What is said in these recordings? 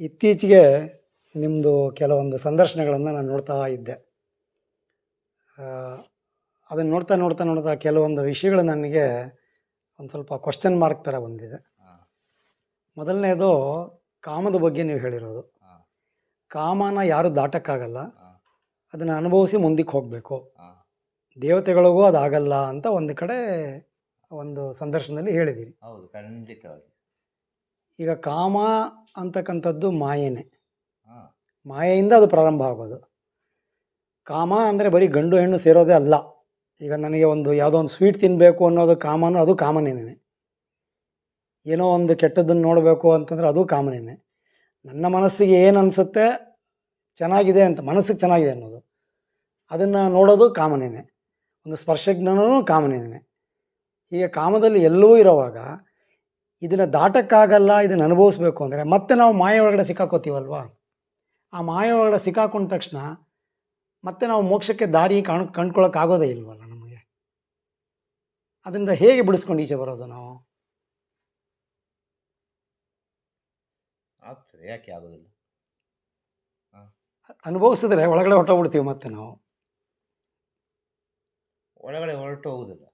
ಇತ್ತೀಚೆಗೆ ನಿಮ್ಮದು ಕೆಲವೊಂದು ಸಂದರ್ಶನಗಳನ್ನು ನಾನು ನೋಡ್ತಾ ಇದ್ದೆ. ಅದನ್ನು ನೋಡ್ತಾ ನೋಡ್ತಾ ನೋಡ್ತಾ ಕೆಲವೊಂದು ವಿಷಯಗಳು ನನಗೆ ಒಂದು ಸ್ವಲ್ಪ ಕ್ವಶನ್ ಮಾರ್ಕ್ ಥರ ಬಂದಿದೆ. ಮೊದಲನೇದು ಕಾಮದ ಬಗ್ಗೆ ನೀವು ಹೇಳಿರೋದು. ಕಾಮನ ಯಾರು ದಾಟಕ್ಕಾಗಲ್ಲ. ಅದನ್ನು ಅನುಭವಿಸಿ ಮುಂದಕ್ಕೆ ಹೋಗಬೇಕು. ದೇವತೆಗಳಿಗೂ ಅದಾಗಲ್ಲ ಅಂತ ಒಂದು ಕಡೆ ಒಂದು ಸಂದರ್ಶನದಲ್ಲಿ ಹೇಳಿದ್ದೀನಿ ಹೌದು ಖಂಡಿತವಾಗಿ. ಈಗ ಕಾಮ ಅಂತಕ್ಕಂಥದ್ದು ಮಾಯೆನೇ. ಮಾಯೆಯಿಂದ ಅದು ಪ್ರಾರಂಭ ಆಗೋದು. ಕಾಮ ಅಂದರೆ ಬರೀ ಗಂಡು ಹೆಣ್ಣು ಸೇರೋದೇ ಅಲ್ಲ. ಈಗ ನನಗೆ ಒಂದು ಯಾವುದೋ ಒಂದು ಸ್ವೀಟ್ ತಿನ್ನಬೇಕು ಅನ್ನೋದು ಕಾಮನು ಅದು ಕಾಮನೇನೆ. ಏನೋ ಒಂದು ಕೆಟ್ಟದ್ದನ್ನು ನೋಡಬೇಕು ಅಂತಂದರೆ ಅದು ಕಾಮನೇನೆ. ನನ್ನ ಮನಸ್ಸಿಗೆ ಏನು ಅನಿಸುತ್ತೆ? ಚೆನ್ನಾಗಿದೆ ಅಂತ ಮನಸ್ಸಿಗೆ ಚೆನ್ನಾಗಿದೆ ಅನ್ನೋದು. ಅದನ್ನು ನೋಡೋದು ಕಾಮನೇನೆ. ಒಂದು ಸ್ಪರ್ಶಜ್ಞಾನವೂ ಕಾಮನೇನೆ. ಈಗ ಕಾಮದಲ್ಲಿ ಎಲ್ಲವೂ ಇರೋವಾಗ ಇದನ್ನು ದಾಟಕ್ಕಾಗಲ್ಲ ಇದನ್ನು ಅನುಭವಿಸ್ಬೇಕು ಅಂದರೆ ಮತ್ತೆ ನಾವು ಮಾಯ ಒಳಗಡೆ ಸಿಕ್ಕಾಕೋತೀವಲ್ವಾ? ಆ ಮಾಯ ಒಳಗಡೆ ಸಿಕ್ಕಾಕೊಂಡ ತಕ್ಷಣ ಮತ್ತೆ ನಾವು ಮೋಕ್ಷಕ್ಕೆ ದಾರಿ ಕಾಣ್ ಕಂಡ್ಕೊಳ್ಳೋಕ್ಕಾಗೋದೇ ಇಲ್ವಲ್ಲ ನಮಗೆ? ಅದರಿಂದ ಹೇಗೆ ಬಿಡಿಸ್ಕೊಂಡು ಈಚೆ ಬರೋದು ನಾವು? ಆಗ್ತದೆ ಯಾಕೆ ಆಗೋದಿಲ್ಲ? ಅನುಭವಿಸಿದ್ರೆ ಒಳಗಡೆ ಹೊರಟೋಗ್ಬಿಡ್ತೀವಿ ಮತ್ತೆ ನಾವು. ಒಳಗಡೆ ಹೊರಟು ಹೋಗೋದಿಲ್ಲ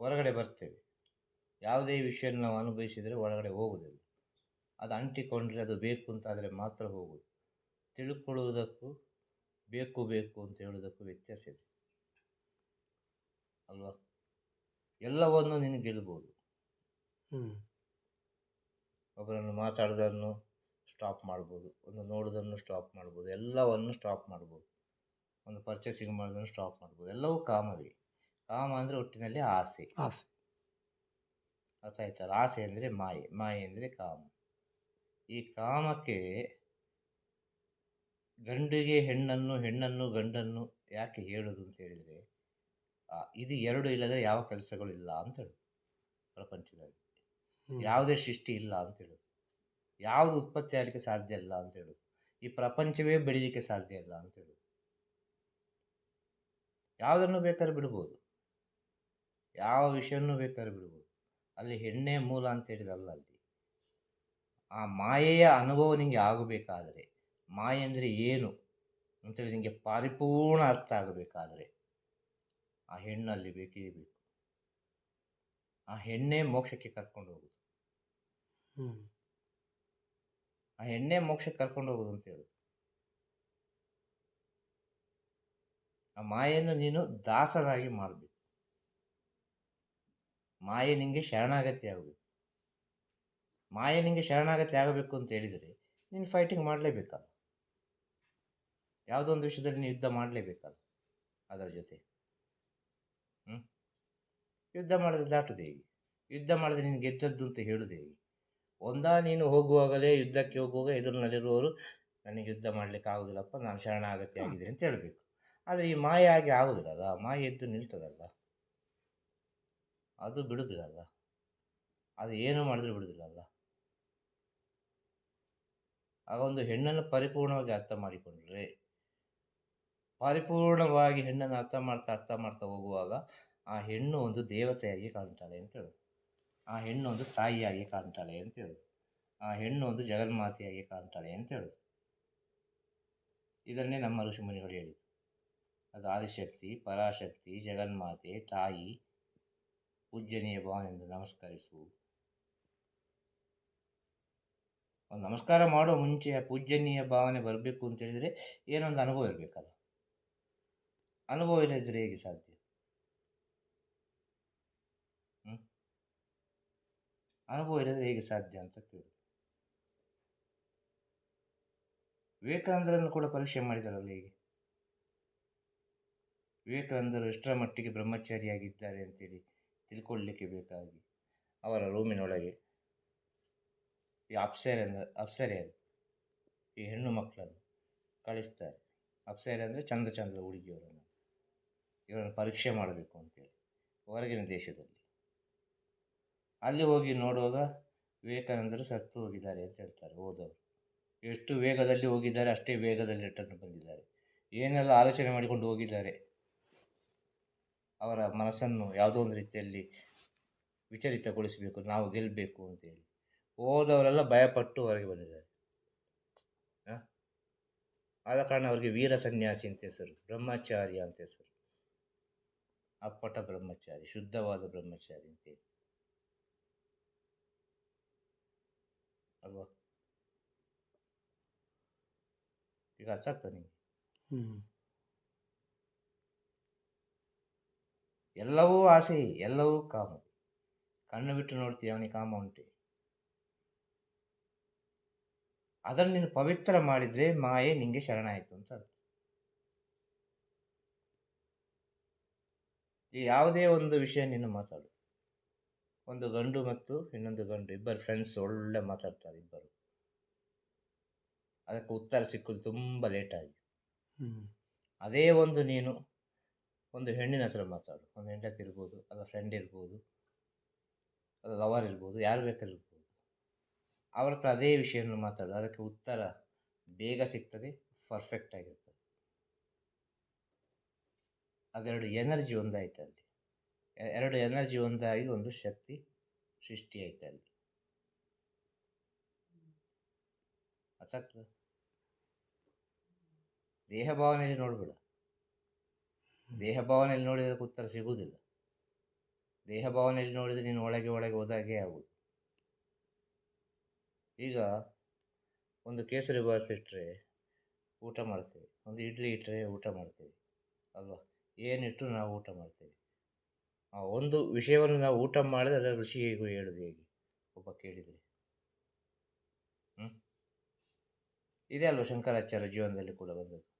ಹೊರಗಡೆ ಬರ್ತೇವೆ. ಯಾವುದೇ ವಿಷಯ ನಾವು ಅನುಭವಿಸಿದರೆ ಒಳಗಡೆ ಹೋಗುವುದಿಲ್ಲ. ಅದು ಅಂಟಿಕೊಂಡರೆ ಅದು ಬೇಕು ಅಂತಾದರೆ ಮಾತ್ರ ಹೋಗೋದು ತಿಳ್ಕೊಳ್ಳುವುದಕ್ಕೂ ಬೇಕು ಬೇಕು ಅಂತ ಹೇಳುವುದಕ್ಕೂ ವ್ಯತ್ಯಾಸ ಇದೆ. ಅಲ್ವಾ? ಎಲ್ಲವನ್ನು ನೀನು ಗೆಲ್ಬೋದು. ಒಬ್ಬರನ್ನು ಮಾತಾಡೋದನ್ನು ಸ್ಟಾಪ್ ಮಾಡ್ಬೋದು. ಒಂದು ನೋಡೋದನ್ನು ಸ್ಟಾಪ್ ಮಾಡ್ಬೋದು. ಎಲ್ಲವನ್ನು ಸ್ಟಾಪ್ ಮಾಡ್ಬೋದು. ಒಂದು ಪರ್ಚೇಸಿಂಗ್ ಮಾಡೋದನ್ನು ಸ್ಟಾಪ್ ಮಾಡ್ಬೋದು. ಎಲ್ಲವೂ ಕಾಮವೇ. ಕಾಮ ಅಂದರೆ ಒಟ್ಟಿನಲ್ಲಿ ಆಸೆ. ಆಸೆ. ಅರ್ಥ ಆಯ್ತಲ್ಲ? ಆಸೆ ಅಂದರೆ ಮಾಯೆ ಮಾಯೆ ಅಂದರೆ ಕಾಮ. ಈ ಕಾಮಕ್ಕೆ ಗಂಡಿಗೆ ಹೆಣ್ಣನ್ನು ಹೆಣ್ಣನ್ನು ಗಂಡನ್ನು ಯಾಕೆ ಹೇಳೋದು ಅಂತ ಹೇಳಿದರೆ ಇದು ಎರಡು ಇಲ್ಲದ್ರೆ ಯಾವ ಕೆಲಸಗಳು ಇಲ್ಲ ಅಂತ ಪ್ರಪಂಚದಲ್ಲಿ. ಯಾವುದೇ ಸೃಷ್ಟಿ ಇಲ್ಲ ಅಂತ ಹೇಳು ಯಾವುದು ಉತ್ಪತ್ತಿ ಆಗಲಿಕ್ಕೆ ಸಾಧ್ಯ ಇಲ್ಲ ಅಂತ ಈ ಪ್ರಪಂಚವೇ ಬೆಳೀಲಿಕ್ಕೆ ಸಾಧ್ಯ ಇಲ್ಲ ಅಂತ ಯಾವುದನ್ನು ಬೇಕಾದ್ರೆ ಬಿಡ್ಬೋದು. ಯಾವ ವಿಷಯವನ್ನು ಬೇಕಾದ್ರೆ ಬಿಡ್ಬೋದು. ಅಲ್ಲಿ ಹೆಣ್ಣೆ ಮೂಲ ಅಂತ ಹೇಳಿದಲ್ಲ ಅಲ್ಲಿ. ಆ ಮಾಯೆಯ ಅನುಭವ ನಿಮಗೆ ಆಗಬೇಕಾದರೆ ಮಾಯೆ ಅಂದರೆ ಏನು ಅಂತೇಳಿ ನಿಮಗೆ ಪರಿಪೂರ್ಣ ಅರ್ಥ ಆಗಬೇಕಾದರೆ ಆ ಹೆಣ್ಣಲ್ಲಿ ಬೇಕೇ ಬೇಕು. ಆ ಹೆಣ್ಣೇ ಮೋಕ್ಷಕ್ಕೆ ಕರ್ಕೊಂಡು ಹೋಗುದು. ಆ ಹೆಣ್ಣೆ ಮೋಕ್ಷಕ್ಕೆ ಕರ್ಕೊಂಡು ಹೋಗುದು ಅಂತ ಹೇಳುದು ಆ ಮಾಯೆಯನ್ನು ನೀನು ದಾಸರಾಗಿ ಮಾಡಬೇಕು. ಮಾಯೆ ನಿಮಗೆ ಶರಣಾಗತಿ ಆಗಬೇಕು. ಮಾಯೆ ನಿಮಗೆ ಶರಣಾಗತಿ ಆಗಬೇಕು ಅಂತ ಹೇಳಿದರೆ ನೀನು ಫೈಟಿಂಗ್ ಮಾಡಲೇಬೇಕಲ್ಲ. ಯಾವುದೋ ಒಂದು ವಿಷಯದಲ್ಲಿ ನೀನು ಯುದ್ಧ ಮಾಡಲೇಬೇಕಲ್ಲ ಅದರ ಜೊತೆ. ಹ್ಞೂ ಯುದ್ಧ ಮಾಡಿದ್ರೆ ದಾಟುದೇ ಯುದ್ಧ ಮಾಡಿದ್ರೆ ನೀನು ಗೆದ್ದದ್ದು ಅಂತ ಹೇಳೋದು ಹೇಗೆ? ಒಂದಾ ನೀನು ಹೋಗುವಾಗಲೇ ಯುದ್ಧಕ್ಕೆ ಹೋಗುವಾಗ ಎದುರಿನಲ್ಲಿರುವವರು ನನಗೆ ಯುದ್ಧ ಮಾಡಲಿಕ್ಕೆ ಆಗೋದಿಲ್ಲಪ್ಪ, ನಾನು ಶರಣಾಗತಿ ಆಗಿದ್ದೀನಿ ಅಂತ ಹೇಳಬೇಕು. ಆದರೆ ಈ ಮಾಯೆ ಆಗಿ ಆಗೋದಿಲ್ಲಲ್ಲ ಮಾಯೆ ಎದ್ದು ನಿಲ್ತದಲ್ಲ? ಅದು ಬಿಡುದಿಲ್ಲಲ್ಲ. ಅದು ಏನು ಮಾಡಿದ್ರು ಬಿಡುದಿಲ್ಲಲ್ಲ. ಆಗ ಒಂದು ಹೆಣ್ಣನ್ನು ಪರಿಪೂರ್ಣವಾಗಿ ಅರ್ಥ ಮಾಡಿಕೊಂಡ್ರೆ, ಪರಿಪೂರ್ಣವಾಗಿ ಹೆಣ್ಣನ್ನು ಅರ್ಥ ಮಾಡ್ತಾ ಅರ್ಥ ಮಾಡ್ತಾ ಹೋಗುವಾಗ ಆ ಹೆಣ್ಣು ಒಂದು ದೇವತೆಯಾಗಿ ಕಾಣ್ತಾಳೆ ಅಂತ ಹೇಳು. ಆ ಹೆಣ್ಣು ಒಂದು ತಾಯಿಯಾಗಿ ಕಾಣ್ತಾಳೆ ಅಂತ ಹೇಳು. ಆ ಹೆಣ್ಣು ಒಂದು ಜಗನ್ಮಾತೆಯಾಗಿ ಕಾಣ್ತಾಳೆ ಅಂತ ಹೇಳು. ಇದನ್ನೇ ನಮ್ಮ ಋಷಿಮುನಿಗಳು ಹೇಳಿದರು ಅದು ಆದಿಶಕ್ತಿ, ಪರಾಶಕ್ತಿ, ಜಗನ್ಮಾತೆ, ತಾಯಿ ಪೂಜ್ಯನೀಯ ಭಾವನೆಯಿಂದ ನಮಸ್ಕರಿಸು. ನಮಸ್ಕಾರ ಮಾಡೋ ಮುಂಚೆ ಪೂಜ್ಯನೀಯ ಭಾವನೆ ಬರಬೇಕು ಅಂತ ಹೇಳಿದರೆ ಏನೊಂದು ಅನುಭವ ಇರಬೇಕಲ್ಲ. ಅನುಭವ ಇಲ್ಲದಿದ್ದರೆ ಹೇಗೆ ಸಾಧ್ಯ? ಅನುಭವ ಇಲ್ಲದ್ರೆ ಹೇಗೆ ಸಾಧ್ಯ ಅಂತ ಕೇಳಿ. ವಿವೇಕಾನಂದರನ್ನು ಕೂಡ ಪರೀಕ್ಷೆ ಮಾಡಿದಾರಲ್ಲ ಹೇಗೆ? ವಿವೇಕಾನಂದರು ಎಷ್ಟರ ಮಟ್ಟಿಗೆ ಬ್ರಹ್ಮಚಾರಿಯಾಗಿದ್ದಾರೆ ಅಂತೇಳಿ. ತಿಳ್ಕೊಳ್ಳಿಕ್ಕೆ ಬೇಕಾಗಿ ಅವರ ರೂಮಿನೊಳಗೆ ಈ ಅಪ್ಸರೆ ಅಪ್ಸರೆಯರು, ಈ ಹೆಣ್ಣು ಮಕ್ಕಳನ್ನು ಕಳಿಸ್ತಾರೆ. ಅಪ್ಸರೆ ಅಂದರೆ ಚಂದ ಚಂದದ ಹುಡುಗಿಯವರನ್ನು. ಇವರನ್ನು ಪರೀಕ್ಷೆ ಮಾಡಬೇಕು ಅಂತೇಳಿ ಹೊರಗಿನ ದೇಶದಲ್ಲಿ. ಅಲ್ಲಿ ಹೋಗಿ ನೋಡುವಾಗ ವಿವೇಕಾನಂದರು ಸತ್ತು ಹೋಗಿದ್ದಾರೆ ಅಂತ ಹೇಳ್ತಾರೆ ಹೋದವರು ಎಷ್ಟು ವೇಗದಲ್ಲಿ ಹೋಗಿದ್ದಾರೆ ಅಷ್ಟೇ ವೇಗದಲ್ಲಿ ರಿಟರ್ನ್ ಬಂದಿದ್ದಾರೆ. ಏನೆಲ್ಲ ಆಲೋಚನೆ ಮಾಡಿಕೊಂಡು ಹೋಗಿದ್ದಾರೆ? ಅವರ ಮನಸ್ಸನ್ನು ಯಾವುದೋ ಒಂದು ರೀತಿಯಲ್ಲಿ ವಿಚಲಿತಗೊಳಿಸಬೇಕು, ನಾವು ಗೆಲ್ಲಬೇಕು ಅಂತೇಳಿ ಹೋದವರೆಲ್ಲ ಭಯಪಟ್ಟು ಹೊರಗೆ ಬಂದಿದ್ದಾರೆ. ಆದ ಕಾರಣ ಅವರಿಗೆ ವೀರ ಸನ್ಯಾಸಿ ಅಂತ ಹೆಸರು, ಬ್ರಹ್ಮಚಾರಿ ಅಂತ ಹೆಸರು. ಅಪ್ಪಟ ಬ್ರಹ್ಮಚಾರಿ, ಶುದ್ಧವಾದ ಬ್ರಹ್ಮಚಾರಿ ಅಂತೇಳಿ ಅಲ್ವಾ? ಈಗ ಅರ್ಥ ಆಗ್ತದೆ ಎಲ್ಲವೂ ಆಸೆ ಎಲ್ಲವೂ ಕಾಮ. ಕಣ್ಣು ಬಿಟ್ಟು ನೋಡ್ತೀಯ ಅವನಿಗೆ ಕಾಮ ಉಂಟೆ. ಅದನ್ನು ನೀನು ಪವಿತ್ರ ಮಾಡಿದರೆ ಮಾಯೆ ನಿಂಗೆ ಶರಣಾಯಿತು ಅಂತ ಅರ್ಥ. ಈ ಯಾವುದೇ ಒಂದು ವಿಷಯ ನೀನು ಮಾತಾಡು. ಒಂದು ಗಂಡು ಮತ್ತು ಇನ್ನೊಂದು ಗಂಡು ಇಬ್ಬರು ಫ್ರೆಂಡ್ಸ್ ಒಳ್ಳೆ ಮಾತಾಡ್ತಾರೆ ಇಬ್ಬರು. ಅದಕ್ಕೆ ಉತ್ತರ ಸಿಕ್ಕಲು ತುಂಬ ಲೇಟಾಗಿ ಅದೇ ಒಂದು ನೀನು ಒಂದು ಹೆಣ್ಣಿನ ಹತ್ರ ಮಾತಾಡು. ಒಂದು ಹೆಂಡತಿ ಇರ್ಬೋದು, ಅಲ್ಲ ಫ್ರೆಂಡ್ ಇರ್ಬೋದು, ಅಲ್ಲ ಲವರ್ ಇರ್ಬೋದು, ಯಾರು ಬೇಕಾದ್ರೂ ಇರ್ಬೋದು. ಅವ್ರ ಹತ್ರ ಅದೇ ವಿಷಯವನ್ನು ಮಾತಾಡು. ಅದಕ್ಕೆ ಉತ್ತರ ಬೇಗ ಸಿಗ್ತದೆ ಪರ್ಫೆಕ್ಟ್ ಆಗಿರ್ತದೆ. ಅದೆರಡು ಎನರ್ಜಿ ಒಂದಾಯ್ತು ಅಲ್ಲಿ. ಎರಡು ಎನರ್ಜಿ ಒಂದಾಗಿ ಒಂದು ಶಕ್ತಿ ಸೃಷ್ಟಿಯಾಯ್ತು ಅಲ್ಲಿ. ಅರ್ಥ ದೇಹ ಭಾವನೆಯಲ್ಲಿ ನೋಡಬೇಡ. ದೇಹ ಭಾವನೆಯಲ್ಲಿ ನೋಡಿದಕ್ಕೆ ಉತ್ತರ ಸಿಗುವುದಿಲ್ಲ. ದೇಹ ಭಾವನೆಯಲ್ಲಿ ನೋಡಿದರೆ ನೀನು ಒಳಗೆ ಒಳಗೆ ಹೋದಾಗೆ ಆಗುವುದು. ಈಗ ಒಂದು ಕೇಸರಿ ಬಾತ್ ಇಟ್ಟರೆ ಊಟ ಮಾಡ್ತೇವೆ. ಒಂದು ಇಡ್ಲಿ ಇಟ್ಟರೆ ಊಟ ಮಾಡ್ತೇವೆ. ಅಲ್ವಾ? ಏನಿಟ್ಟು ನಾವು ಊಟ ಮಾಡ್ತೇವೆ. ಆ ಒಂದು ವಿಷಯವನ್ನು ನಾವು ಊಟ ಮಾಡಿದರೆ ಅದರ ರುಚಿ ಹೇಗೂ ಹೇಳುದು ಹೇಗೆ? ಒಬ್ಬ ಕೇಳಿದರೆ. ಹ್ಞೂ ಇದೆ ಅಲ್ವ ಶಂಕರಾಚಾರ್ಯ ಜೀವನದಲ್ಲಿ ಕೂಡ ಬಂದದ್ದು?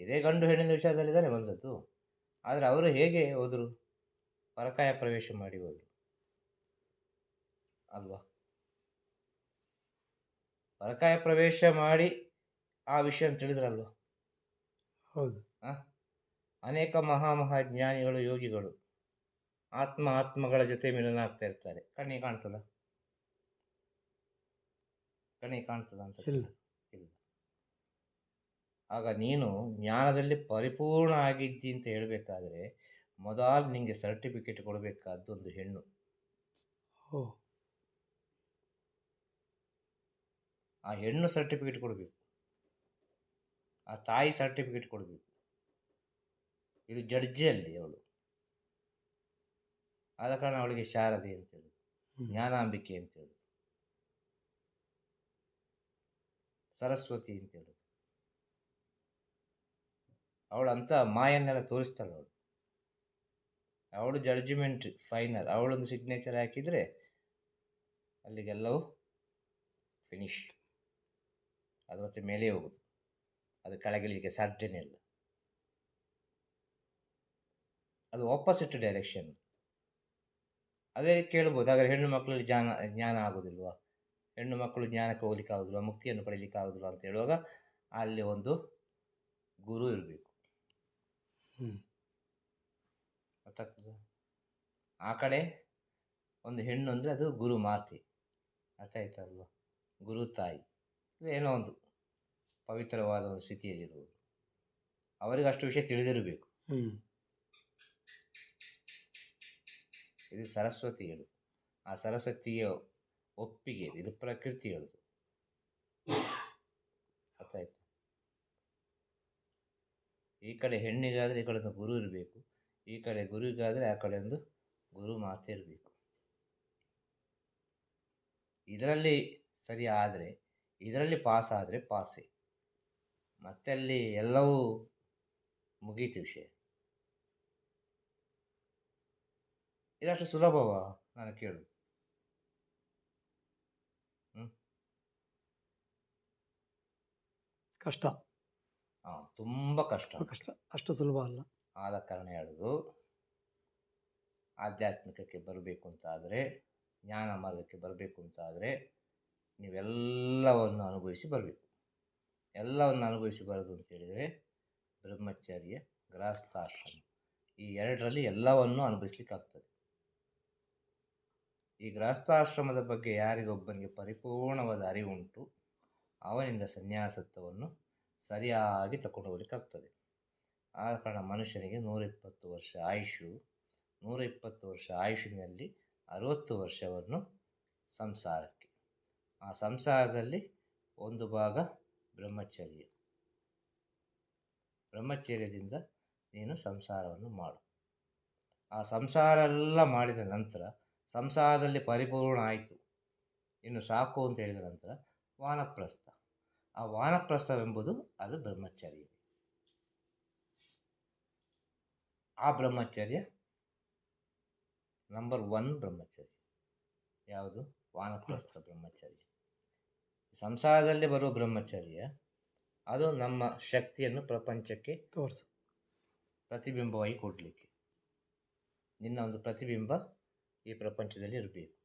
ಇದೇ ಗಂಡು ಹೆಣ್ಣಿನ ವಿಷಯದಲ್ಲಿ ತಾನೇ ಬಂದದ್ದು. ಆದರೆ ಅವರು ಹೇಗೆ ಹೋದರು? ಪರಕಾಯ ಪ್ರವೇಶ ಮಾಡಿ ಹೋದರು. ಅಲ್ವಾ? ಪರಕಾಯ ಪ್ರವೇಶ ಮಾಡಿ ಆ ವಿಷಯ ತಿಳಿದ್ರಲ್ವ? ಹೌದು? ಅನೇಕ ಮಹಾ ಮಹಾಜ್ಞಾನಿಗಳು ಯೋಗಿಗಳು ಆತ್ಮ ಆತ್ಮಗಳ ಜೊತೆ ಮಿಲನ ಆಗ್ತಾ ಇರ್ತಾರೆ. ಕಣ್ಣಿಗೆ ಕಾಣ್ತದ? ಕಣ್ಣಿಗೆ ಕಾಣ್ತದ ಅಂತ ಆಗ ನೀನು ಜ್ಞಾನದಲ್ಲಿ ಪರಿಪೂರ್ಣ ಆಗಿದ್ದಿ ಅಂತ ಹೇಳಬೇಕಾದ್ರೆ ಮೊದಲು ನಿಮಗೆ ಸರ್ಟಿಫಿಕೇಟ್ ಕೊಡಬೇಕಾದ್ದು ಒಂದು ಹೆಣ್ಣು. ಆ ಹೆಣ್ಣು ಸರ್ಟಿಫಿಕೇಟ್ ಕೊಡಬೇಕು. ಆ ತಾಯಿ ಸರ್ಟಿಫಿಕೇಟ್ ಕೊಡಬೇಕು. ಇದು ಜಡ್ಜಿಯಲ್ಲಿ ಅವಳು. ಆದ ಕಾರಣ ಅವಳಿಗೆ ಶಾರದೆ ಅಂತೇಳಿ. ಜ್ಞಾನಾಂಬಿಕೆ ಅಂತೇಳಿ ಸರಸ್ವತಿ ಅಂತೇಳಿ ಅವಳು ಅಂತ ಮಾಯನ್ನೆಲ್ಲ ತೋರಿಸ್ತಾಳೆ ಅವಳು. ಅವಳು ಜಡ್ಜ್ಮೆಂಟ್ ಫೈನಲ್ ಅವಳೊಂದು ಸಿಗ್ನೇಚರ್ ಹಾಕಿದರೆ ಅಲ್ಲಿಗೆಲ್ಲವೂ ಫಿನಿಶ್ ಅದು ಮತ್ತೆ ಮೇಲೆ ಹೋಗುದು. ಅದು ಕೆಳಗಿಳಿಲಿಕ್ಕೆ ಸಾಧ್ಯನೇ ಇಲ್ಲ. ಅದು ಆಪೋಸಿಟ್ ಡೈರೆಕ್ಷನ್ ಅದೇ ಕೇಳ್ಬೋದು, ಹಾಗಾದ್ರೆ ಹೆಣ್ಣು ಮಕ್ಕಳಲ್ಲಿ ಜ್ಞಾನ ಜ್ಞಾನ ಆಗೋದಿಲ್ವಾ? ಹೆಣ್ಣು ಮಕ್ಕಳು ಜ್ಞಾನಕ್ಕೆ ಹೋಗ್ಲಿಕ್ಕೆ ಆಗೋದಿಲ್ವ? ಮುಕ್ತಿಯನ್ನು ಪಡೀಲಿಕ್ಕೆ ಆಗೋದಿಲ್ವ ಅಂತ ಹೇಳುವಾಗ ಅಲ್ಲಿ ಒಂದು ಗುರು ಇರಬೇಕು. ಗೊತ್ತಾಗ್ತದ? ಆ ಕಡೆ ಒಂದು ಹೆಣ್ಣು ಅಂದರೆ ಅದು ಗುರು ಮಾತೆ. ಅರ್ಥ ಆಯ್ತಲ್ವಾ? ಗುರು ತಾಯಿ. ಏನೋ ಒಂದು ಪವಿತ್ರವಾದ ಒಂದು ಸ್ಥಿತಿಯಲ್ಲಿರುವುದು. ಅವರಿಗೆ ಅಷ್ಟು ವಿಷಯ ತಿಳಿದಿರಬೇಕು. ಇದು ಸರಸ್ವತಿ ಹೇಳುದು ಆ ಸರಸ್ವತಿಯ ಒಪ್ಪಿಗೆ ಇದು. ಇದು ಪ್ರಕೃತಿ ಹೇಳುದು ಅರ್ಥ ಆಯ್ತು? ಈ ಕಡೆ ಹೆಣ್ಣಿಗಾದರೆ ಈ ಕಡೆ ಒಂದು ಗುರು ಇರಬೇಕು. ಈ ಕಡೆ ಗುರುಗಾದರೆ ಆ ಕಡೆ ಒಂದು ಗುರು ಮಾತೆ ಇರಬೇಕು. ಇದರಲ್ಲಿ ಸರಿ ಆದರೆ, ಇದರಲ್ಲಿ ಪಾಸ್ ಆದರೆ ಪಾಸೆ. ಮತ್ತೆ ಅಲ್ಲಿ ಎಲ್ಲವೂ ಮುಗೀತು ವಿಷಯ. ಇದಷ್ಟು ಸುಲಭವ? ನಾನು ಕೇಳು ಕಷ್ಟ. ತುಂಬ ಕಷ್ಟ. ಕಷ್ಟ. ಅಷ್ಟು ಸುಲಭ ಅಲ್ಲ. ಆದ ಕಾರಣ ಹೇಳೋದು ಆಧ್ಯಾತ್ಮಿಕಕ್ಕೆ ಬರಬೇಕು ಅಂತಾದರೆ ಜ್ಞಾನ ಮಾರ್ಗಕ್ಕೆ ಬರಬೇಕು ಅಂತಾದರೆ ನೀವೆಲ್ಲವನ್ನು ಅನುಭವಿಸಿ ಬರಬೇಕು. ಎಲ್ಲವನ್ನು ಅನುಭವಿಸಿ ಬರೋದು ಅಂತ ಹೇಳಿದರೆ ಬ್ರಹ್ಮಚರ್ಯ ಗೃಹಸ್ಥಾಶ್ರಮ ಈ ಎರಡರಲ್ಲಿ ಎಲ್ಲವನ್ನು ಅನುಭವಿಸ್ಲಿಕ್ಕಾಗ್ತದೆ. ಈ ಗೃಹಸ್ಥಾಶ್ರಮದ ಬಗ್ಗೆ ಯಾರಿಗೊಬ್ಬನಿಗೆ ಪರಿಪೂರ್ಣವಾದ ಅರಿವುಂಟು ಅವನಿಂದ ಸನ್ಯಾಸತ್ವವನ್ನು ಸರಿಯಾಗಿ ತಗೊಂಡು ಹೋಗ್ಲಿಕ್ಕಾಗ್ತದೆ ಆದ ಕಾರಣ ಮನುಷ್ಯನಿಗೆ ನೂರಿಪ್ಪತ್ತು ವರ್ಷ ಆಯುಷು ನೂರ ಇಪ್ಪತ್ತು ವರ್ಷ ಆಯುಷಿನಲ್ಲಿ ಅರುವತ್ತು ವರ್ಷವನ್ನು ಸಂಸಾರಕ್ಕೆ. ಆ ಸಂಸಾರದಲ್ಲಿ ಒಂದು ಭಾಗ ಬ್ರಹ್ಮಚರ್ಯ. ಬ್ರಹ್ಮಚರ್ಯದಿಂದ ನೀನು ಸಂಸಾರವನ್ನು ಮಾಡು. ಆ ಸಂಸಾರ ಎಲ್ಲ ಮಾಡಿದ ನಂತರ ಸಂಸಾರದಲ್ಲಿ ಪರಿಪೂರ್ಣ ಆಯಿತು. ಇನ್ನು ಸಾಕು ಅಂತ ಹೇಳಿದ ನಂತರ ವಾನಪ್ರಸ್ಥ. ಆ ವಾನಪ್ರಸ್ಥವೆಂಬುದು ಅದು ಬ್ರಹ್ಮಚರ್ಯ. ಆ ಬ್ರಹ್ಮಚರ್ಯ ನಂಬರ್ ಒನ್ ಬ್ರಹ್ಮಚರ್ಯ. ಯಾವುದು? ವಾನಪ್ರಸ್ಥ ಬ್ರಹ್ಮಚರ್ಯ. ಸಂಸಾರದಲ್ಲಿ ಬರುವ ಬ್ರಹ್ಮಚರ್ಯ ಅದು ನಮ್ಮ ಶಕ್ತಿಯನ್ನು ಪ್ರಪಂಚಕ್ಕೆ ತೋರಿಸ. ಪ್ರತಿಬಿಂಬವಾಗಿ ಕೊಡಲಿಕ್ಕೆ. ನಿನ್ನ ಒಂದು ಪ್ರತಿಬಿಂಬ ಈ ಪ್ರಪಂಚದಲ್ಲಿ ಇರಬೇಕು.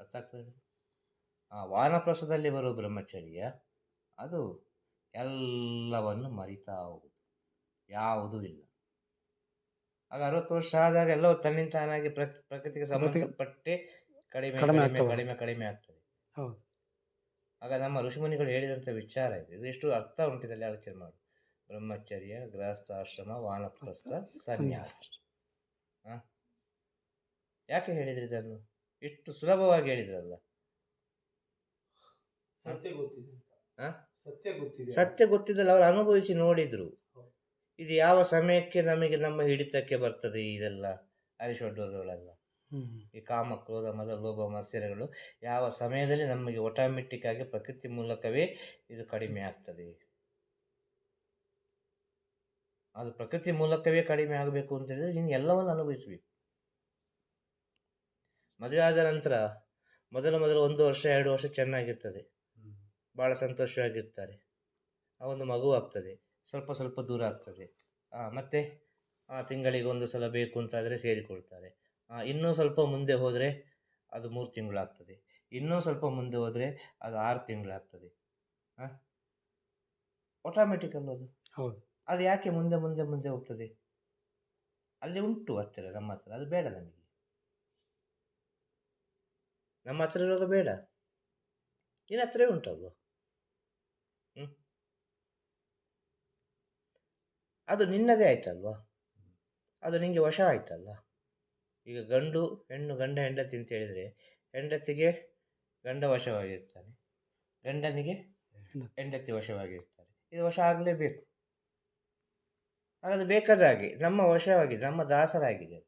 ಅರ್ಥ ಆಗ್ತದೆ ವಾನಪ್ರಸ್ಥದಲ್ಲಿ ಬರುವ ಬ್ರಹ್ಮಚರ್ಯ ಅದು ಎಲ್ಲವನ್ನು ಮರಿತಾ ಹೋಗುದು ಯಾವುದೂ ಇಲ್ಲ. ಆಗ ಅರವತ್ತು ವರ್ಷ ಆದಾಗ ಎಲ್ಲವೂ ತನ್ನಿಂದ ತಾನಾಗಿ ಪ್ರಕ್- ಪ್ರಕೃತಿಗೆ ಸಂಬಂಧಪಟ್ಟೆ ಕಡಿಮೆ ಕಡಿಮೆ ಕಡಿಮೆ ಕಡಿಮೆ ಆಗ್ತದೆ. ಹೌದು. ಆಗ ನಮ್ಮ ಋಷಿಮುನಿಗಳು ಹೇಳಿದಂಥ ವಿಚಾರ ಇದೆ. ಇದು ಎಷ್ಟು ಅರ್ಥ ಉಂಟಿದಲ್ಲಿ ಆಲೋಚನೆ ಮಾಡು ಬ್ರಹ್ಮಚರ್ಯ ಗೃಹಸ್ಥಾಶ್ರಮ ವಾನಪ್ರಸ್ಥ ಸನ್ಯಾಸ. ಹ? ಯಾಕೆ ಹೇಳಿದ್ರಿ ಇದನ್ನು? ಇಷ್ಟು ಸುಲಭವಾಗಿ ಹೇಳಿದ್ರಲ್ಲ. ಸತ್ಯ ಗೊತ್ತಿದೆ. ಹ? ಸತ್ಯ ಗೊತ್ತಿದೆ. ಸತ್ಯ ಗೊತ್ತಿದ್ದಲ್ಲ ಅವರು ಅನುಭವಿಸಿ ನೋಡಿದ್ರು. ಇದು ಯಾವ ಸಮಯಕ್ಕೆ ನಮಗೆ ನಮ್ಮ ಹಿಡಿತಕ್ಕೆ ಬರ್ತದೆ ಇದೆಲ್ಲ? ಅರಿಶೊಡ್ಡರುಗಳೆಲ್ಲ ಈ ಕಾಮ ಕ್ರೋಧ ಮದ ಲೋಭ ಮತ್ಸರಗಳು ಯಾವ ಸಮಯದಲ್ಲಿ ನಮಗೆ ಆಟೋಮೆಟಿಕ್ ಆಗಿ ಪ್ರಕೃತಿ ಮೂಲಕವೇ ಇದು ಕಡಿಮೆ ಆಗ್ತದೆ? ಅದು ಪ್ರಕೃತಿ ಮೂಲಕವೇ ಕಡಿಮೆ ಆಗಬೇಕು ಅಂತ ಹೇಳಿದ್ರೆ ನೀನು ಎಲ್ಲವನ್ನು ಅನುಭವಿಸಬೇಕು. ಮದುವೆ ಆದ ನಂತರ ಮೊದಲ ಮೊದಲು ಒಂದು ವರ್ಷ ಎರಡು ವರ್ಷ ಚೆನ್ನಾಗಿರ್ತದೆ. ಭಾಳ ಸಂತೋಷವಾಗಿರ್ತಾರೆ. ಆ ಒಂದು ಮಗು ಆಗ್ತದೆ. ಸ್ವಲ್ಪ ಸ್ವಲ್ಪ ದೂರ ಆಗ್ತದೆ. ಆ, ಮತ್ತೆ ಆ ತಿಂಗಳಿಗೆ ಒಂದು ಸಲ ಬೇಕು ಅಂತಾದರೆ ಸೇರಿಕೊಳ್ತಾರೆ. ಆ, ಇನ್ನೂ ಸ್ವಲ್ಪ ಮುಂದೆ ಹೋದರೆ ಅದು ಮೂರು ತಿಂಗಳಾಗ್ತದೆ. ಇನ್ನೂ ಸ್ವಲ್ಪ ಮುಂದೆ ಹೋದರೆ ಅದು ಆರು ತಿಂಗಳಾಗ್ತದೆ. ಹಾಂ ಆಟೋಮೆಟಿಕ್ ಅದು? ಹೌದು. ಅದು ಯಾಕೆ ಮುಂದೆ ಮುಂದೆ ಮುಂದೆ ಹೋಗ್ತದೆ? ಅಲ್ಲಿ ಉಂಟು ಹತ್ತಿರ ನಮ್ಮ ಹತ್ರ ಅದು ಬೇಡ ನಮಗೆ. ನಮ್ಮ ಹತ್ರ ಇರುವಾಗ ಬೇಡ. ನಿನ್ನ ಹತ್ರವೇ ಉಂಟಲ್ವ ಹ್ಞೂ ಅದು ನಿನ್ನದೇ ಆಯ್ತಲ್ವಾ? ಅದು ನಿಮಗೆ ವಶ ಆಯ್ತಲ್ಲ? ಈಗ ಗಂಡು ಹೆಣ್ಣು ಗಂಡ ಹೆಂಡತಿ ಅಂತ ಹೇಳಿದರೆ ಹೆಂಡತಿಗೆ ಗಂಡ ವಶವಾಗಿರ್ತಾನೆ ಗಂಡನಿಗೆ ಹೆಂಡತಿ. ವಶವಾಗಿರ್ತಾರೆ ಇದು ವಶ ಆಗಲೇಬೇಕು. ಹಾಗಾದ್ರೆ ಬೇಕಾದ ಹಾಗೆ ನಮ್ಮ ವಶವಾಗಿದೆ ನಮ್ಮ ದಾಸರಾಗಿದೆ.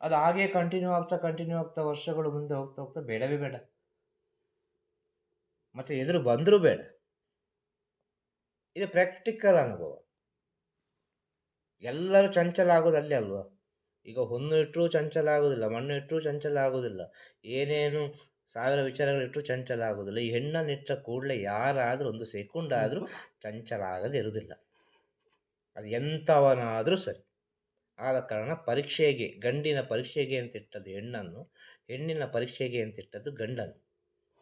ಅದು ಹಾಗೆ ಕಂಟಿನ್ಯೂ ಆಗ್ತಾ ಕಂಟಿನ್ಯೂ ಆಗ್ತಾ ವರ್ಷಗಳು ಮುಂದೆ ಹೋಗ್ತಾ ಹೋಗ್ತಾ ಬೇಡವೇ ಬೇಡ. ಮತ್ತೆ ಎದುರು ಬಂದರೂ ಬೇಡ. ಇದು ಪ್ರಾಕ್ಟಿಕಲ್ ಅನುಭವ. ಎಲ್ಲರೂ ಚಂಚಲ ಆಗೋದು ಅಲ್ವಾ? ಈಗ ಹುಣ್ಣು ಇಟ್ಟರೂ ಚಂಚಲ ಆಗೋದಿಲ್ಲ ಮಣ್ಣು ಇಟ್ಟರೂ ಚಂಚಲ ಆಗೋದಿಲ್ಲ ಏನೇನು ಸಾವಿರ ವಿಚಾರಗಳಿಟ್ಟರೂ ಚಂಚಲ ಆಗೋದಿಲ್ಲ ಈ ಹೆಣ್ಣನ್ನು ಇಟ್ಟ ಕೂಡಲೇ ಯಾರಾದರೂ ಒಂದು ಸೆಕೆಂಡ್ ಆದರೂ ಚಂಚಲ ಆಗದೆ ಇರುವುದಿಲ್ಲ. ಅದು ಎಂಥವನಾದರೂ ಸರಿ. ಆದ ಕಾರಣ ಪರೀಕ್ಷೆಗೆ, ಗಂಡಿನ ಪರೀಕ್ಷೆಗೆ ಅಂತ ಇಟ್ಟದ್ದು ಹೆಣ್ಣನ್ನು, ಹೆಣ್ಣಿನ ಪರೀಕ್ಷೆಗೆ ಅಂತ ಇಟ್ಟದ್ದು ಗಂಡನ್ನು.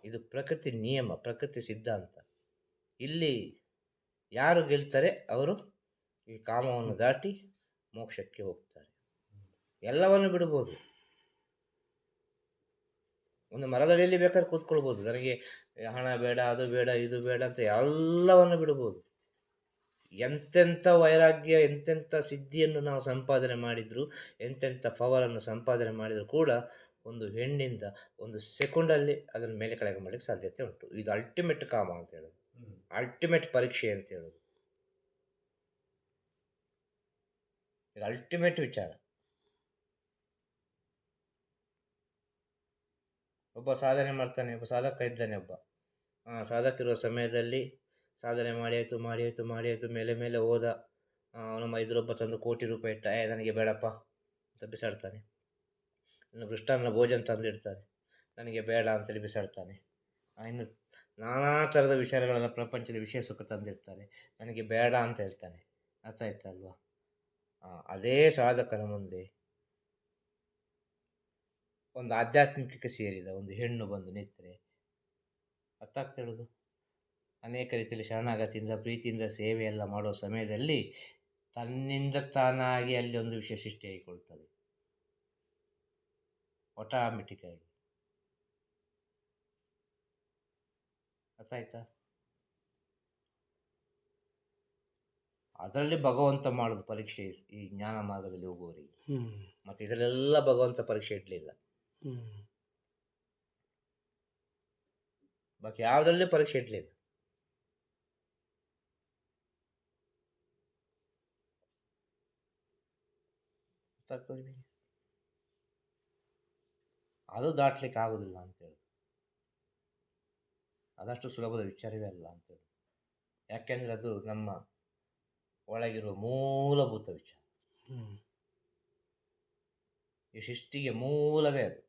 ಇದು ಪ್ರಕೃತಿ ನಿಯಮ, ಪ್ರಕೃತಿ ಸಿದ್ಧಾಂತ. ಇಲ್ಲಿ ಯಾರು ಗೆಲ್ತಾರೆ ಅವರು ಈ ಕಾಮವನ್ನು ದಾಟಿ ಮೋಕ್ಷಕ್ಕೆ ಹೋಗ್ತಾರೆ. ಎಲ್ಲವನ್ನು ಬಿಡ್ಬೋದು. ಒಂದು ಮರದಡಿಯಲ್ಲಿ ಬೇಕಾದ್ರೆ ಕೂತ್ಕೊಳ್ಬೋದು. ನನಗೆ ಹಣ ಬೇಡ, ಅದು ಬೇಡ, ಇದು ಬೇಡ ಅಂತ ಎಲ್ಲವನ್ನು ಬಿಡ್ಬೋದು. ಎಂತೆಂಥ ವೈರಾಗ್ಯ, ಎಂತೆಂಥ ಸಿದ್ಧಿಯನ್ನು ನಾವು ಸಂಪಾದನೆ ಮಾಡಿದ್ರು, ಎಂತೆಂಥ ಪವರನ್ನು ಸಂಪಾದನೆ ಮಾಡಿದರೂ ಕೂಡ ಒಂದು ಹೆಣ್ಣಿಂದ ಒಂದು ಸೆಕೆಂಡಲ್ಲಿ ಅದನ್ನು ಮೇಲೆ ಕೆಳಗೆ ಮಾಡಲಿಕ್ಕೆ ಸಾಧ್ಯತೆ ಉಂಟು. ಇದು ಅಲ್ಟಿಮೇಟ್ ಕಾಮ ಅಂತ ಹೇಳೋದು. ಅಲ್ಟಿಮೇಟ್ ಪರೀಕ್ಷೆ ಅಂತ ಹೇಳೋದು. ಅಲ್ಟಿಮೇಟ್ ವಿಚಾರ. ಒಬ್ಬ ಸಾಧನೆ ಮಾಡ್ತಾನೆ, ಒಬ್ಬ ಸಾಧಕ ಇದ್ದಾನೆ ಒಬ್ಬ. ಸಾಧಕ ಇರುವ ಸಮಯದಲ್ಲಿ ಸಾಧನೆ ಮಾಡಿ ಆಯಿತು ಮಾಡಿ ಆಯಿತು ಮಾಡಿ ಆಯಿತು, ಮೇಲೆ ಮೇಲೆ ಹೋದ ನಮ್ಮ ಇದ್ರೊಬ್ಬ ತಂದು ಕೋಟಿ ರೂಪಾಯಿ ಇಟ್ಟ, ಏ, ನನಗೆ ಬೇಡಪ್ಪ ಅಂತ ಬಿಸಾಡ್ತಾನೆ. ಇನ್ನು ಕೃಷ್ಣನ ಭೋಜನ ತಂದಿಡ್ತಾನೆ. ನನಗೆ ಬೇಡ ಅಂತೇಳಿ ಬಿಸಾಡ್ತಾನೆ. ಇನ್ನು ನಾನಾ ಥರದ ವಿಚಾರಗಳನ್ನು ಪ್ರಪಂಚದ ವಿಷಯ ಸುಖ ತಂದಿರ್ತಾರೆ. ನನಗೆ ಬೇಡ ಅಂತ ಹೇಳ್ತಾನೆ. ಅರ್ಥ ಆಯ್ತಲ್ವಾ ಅದೇ ಸಾಧಕನ ಮುಂದೆ ಒಂದು ಆಧ್ಯಾತ್ಮಿಕಕ್ಕೆ ಸೇರಿದ ಒಂದು ಹೆಣ್ಣು ಬಂದು ನಿಂತರೆ ಅರ್ಥ ಆಗ್ತಾ ಅನೇಕ ರೀತಿಯಲ್ಲಿ ಶರಣಾಗತಿಯಿಂದ, ಪ್ರೀತಿಯಿಂದ ಸೇವೆ ಎಲ್ಲ ಮಾಡುವ ಸಮಯದಲ್ಲಿ ತನ್ನಿಂದ ತಾನಾಗಿ ಅಲ್ಲಿ ಒಂದು ವಿಷಯ ಸೃಷ್ಟಿಯಾಗಿಕೊಳ್ತದೆ. ಆಟೋಮೆಟಿಕ್ ಆಯ್ತಾ ಅದರಲ್ಲಿ ಭಗವಂತ ಮಾಡೋದು ಪರೀಕ್ಷೆ ಈ ಜ್ಞಾನ ಮಾರ್ಗದಲ್ಲಿ ಹೋಗುವವರಿಗೆ. ಮತ್ತೆ ಇದರಲ್ಲೆಲ್ಲ ಭಗವಂತ ಪರೀಕ್ಷೆ ಇಡಲಿಲ್ಲ. ಬಾಕಿ ಯಾವುದರಲ್ಲಿ ಪರೀಕ್ಷೆ ಇಡಲಿಲ್ಲ? ಅದು ದಾಟ್ಲಿಕ್ಕೆ ಆಗೋದಿಲ್ಲ ಅಂತೇಳಿ. ಅದಷ್ಟು ಸುಲಭದ ವಿಚಾರವೇ ಅಲ್ಲ ಅಂತೇಳಿ. ಯಾಕೆಂದರೆ ಅದು ನಮ್ಮ ಒಳಗಿರುವ ಮೂಲಭೂತ ವಿಚಾರ. ಈ ಸೃಷ್ಟಿಗೆ ಮೂಲವೇ ಅದು.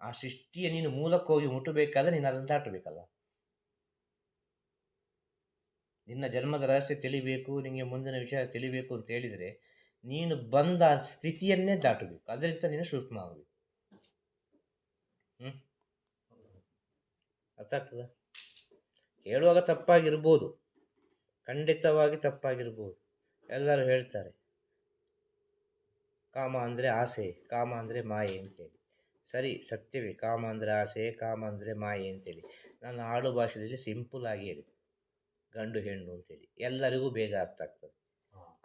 ಆ ಸೃಷ್ಟಿಯ ನೀನು ಮೂಲಕ್ಕೆ ಹೋಗಿ ಮುಟ್ಟಬೇಕಾದ್ರೆ ನೀನು ಅದನ್ನು ದಾಟಬೇಕಲ್ಲ. ನಿನ್ನ ಜನ್ಮದ ರಹಸ್ಯ ತಿಳಿಬೇಕು ನಿನಗೆ ಮುಂದಿನ ವಿಚಾರ ತಿಳಿಬೇಕು ಅಂತ ಹೇಳಿದರೆ ನೀನು ಬಂದ ಸ್ಥಿತಿಯನ್ನೇ ದಾಟಬೇಕು. ಅದರಿಂದ ನೀನು ಸೂಕ್ಷ್ಮ ಆಗಬೇಕು ಹ್ಞೂ ಅರ್ಥ ಆಗ್ತದ? ಹೇಳುವಾಗ ತಪ್ಪಾಗಿರ್ಬೋದು. ಖಂಡಿತವಾಗಿ ತಪ್ಪಾಗಿರ್ಬೋದು. ಎಲ್ಲರೂ ಹೇಳ್ತಾರೆ. ಕಾಮ ಅಂದರೆ ಆಸೆ, ಕಾಮ ಅಂದರೆ ಮಾಯೆ ಅಂತೇಳಿ. ಸರಿ, ಸತ್ಯವೇ. ಕಾಮ ಅಂದರೆ ಆಸೆ, ಕಾಮ ಅಂದರೆ ಮಾಯೆ ಅಂತೇಳಿ. ನಾನು ಆಡು ಭಾಷೆಯಲ್ಲಿ ಸಿಂಪಲ್ ಆಗಿ ಹೇಳಿದೆ ಗಂಡು, ಹೆಣ್ಣು ಅಂತೇಳಿ. ಎಲ್ಲರಿಗೂ ಬೇಗ ಅರ್ಥ ಆಗ್ತದೆ.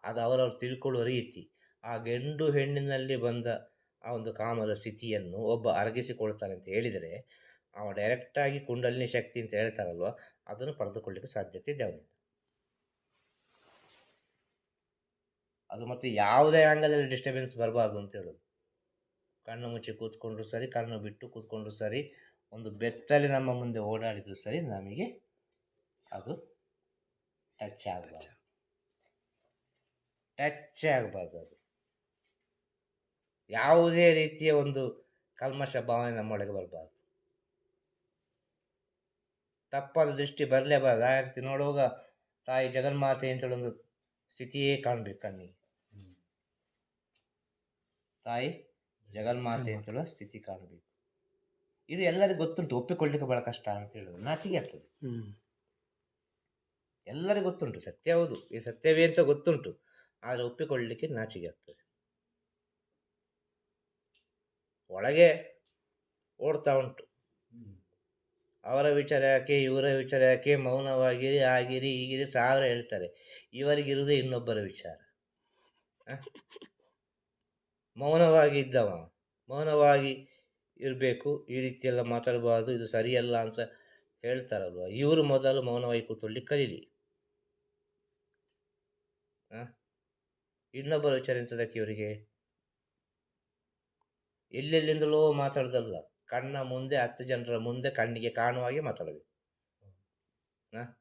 ಅದು ಅವರವ್ರು ತಿಳ್ಕೊಳ್ಳುವ ರೀತಿ. ಆ ಗಂಡು, ಹೆಣ್ಣಿನಲ್ಲಿ ಬಂದ ಆ ಒಂದು ಕಾಮದ ಸ್ಥಿತಿಯನ್ನು ಒಬ್ಬ ಅರಗಿಸಿಕೊಳ್ತಾನೆ ಅಂತ ಹೇಳಿದರೆ ಅವ ಡೈರೆಕ್ಟಾಗಿ ಕುಂಡಲಿನಿ ಶಕ್ತಿ ಅಂತ ಹೇಳ್ತಾರಲ್ವ, ಅದನ್ನು ಪಡೆದುಕೊಳ್ಳಿಕ್ಕೆ ಸಾಧ್ಯತೆ ಇದೆ ಅವನಿಗೆ. ಅದು ಮತ್ತೆ ಯಾವುದೇ ಆ್ಯಂಗಲಲ್ಲಿ ಡಿಸ್ಟರ್ಬೆನ್ಸ್ ಬರಬಾರ್ದು ಅಂತ ಹೇಳೋದು. ಕಣ್ಣು ಮುಚ್ಚಿ ಕೂತ್ಕೊಂಡ್ರು ಸರಿ, ಕಣ್ಣು ಬಿಟ್ಟು ಕೂತ್ಕೊಂಡ್ರು ಸರಿ, ಒಂದು ಬೆತ್ತಲೆ ನಮ್ಮ ಮುಂದೆ ಓಡಾಡಿದ್ರು ಸರಿ, ನಮಗೆ ಅದು ಟಚ್ ಆಗಬಾರ್ದು. ಟಚ್ ಆಗಬಾರ್ದು ಅದು. ಯಾವುದೇ ರೀತಿಯ ಒಂದು ಕಲ್ಮಶ ಭಾವನೆ ನಮ್ಮೊಳಗೆ ಬರಬಾರ್ದು. ತಪ್ಪಾದ ದೃಷ್ಟಿ ಬರಲೇಬಾರ್ದು ಆ ರೀತಿ ನೋಡುವಾಗ ತಾಯಿ ಜಗನ್ಮಾತೆ ಅಂತೇಳಿ ಒಂದು ಸ್ಥಿತಿಯೇ ಕಾಣಬೇಕು ಕಣ್ಣಿಗೆ. ತಾಯಿ ಜಗನ್ಮಾತೆ ಅಂತ ಹೇಳುವ ಸ್ಥಿತಿ ಕಾಣಬೇಕು. ಇದು ಎಲ್ಲರಿಗೂ ಗೊತ್ತುಂಟು ಒಪ್ಪಿಕೊಳ್ಳಿಕ್ಕೆ ಬಹಳ ಕಷ್ಟ ಅಂತ ಹೇಳೋದು. ನಾಚಿಗೆ ಆಗ್ತದೆ. ಎಲ್ಲರಿಗೂ ಗೊತ್ತುಂಟು ಸತ್ಯ ಹೌದು. ಈ ಸತ್ಯವೇ ಅಂತ ಗೊತ್ತುಂಟು. ಆದರೆ ಒಪ್ಪಿಕೊಳ್ಳಲಿಕ್ಕೆ ನಾಚಿಗೆ ಆಗ್ತದೆ. ಒಳಗೆ ಓಡ್ತಾ ಉಂಟು. ಅವರ ವಿಚಾರ ಯಾಕೆ, ಇವರ ವಿಚಾರ ಯಾಕೆ ಮೌನವಾಗಿರಿ ಆಗಿರಿ, ಹೀಗಿರಿ ಸಾವಿರ ಹೇಳ್ತಾರೆ. ಇವರಿಗಿರುವುದೇ ಇನ್ನೊಬ್ಬರ ವಿಚಾರ. ಮೌನವಾಗಿ ಇದ್ದವ ಮೌನವಾಗಿ ಇರಬೇಕು, ಈ ರೀತಿಯೆಲ್ಲ ಮಾತಾಡಬಾರ್ದು, ಇದು ಸರಿಯಲ್ಲ ಅಂತ ಹೇಳ್ತಾರಲ್ವ? ಇವರು ಮೊದಲು ಮೌನವಾಗಿ ಕೂತ್ಕೊಳ್ಳಿ, ಕಲೀಲಿ? ಇನ್ನೊಬ್ಬರ ವಿಚಾರ ಎಂತದಕ್ಕೆ ಇವರಿಗೆ? ಎಲ್ಲೆಲ್ಲಿಂದಲೋ ಮಾತಾಡ್ದಲ್ಲ. ಕಣ್ಣ ಮುಂದೆ ಹತ್ತು ಜನರ ಮುಂದೆ ಕಣ್ಣಿಗೆ ಕಾಣುವ ಹಾಗೆ ಮಾತಾಡಬೇಕು ಹಾಂ?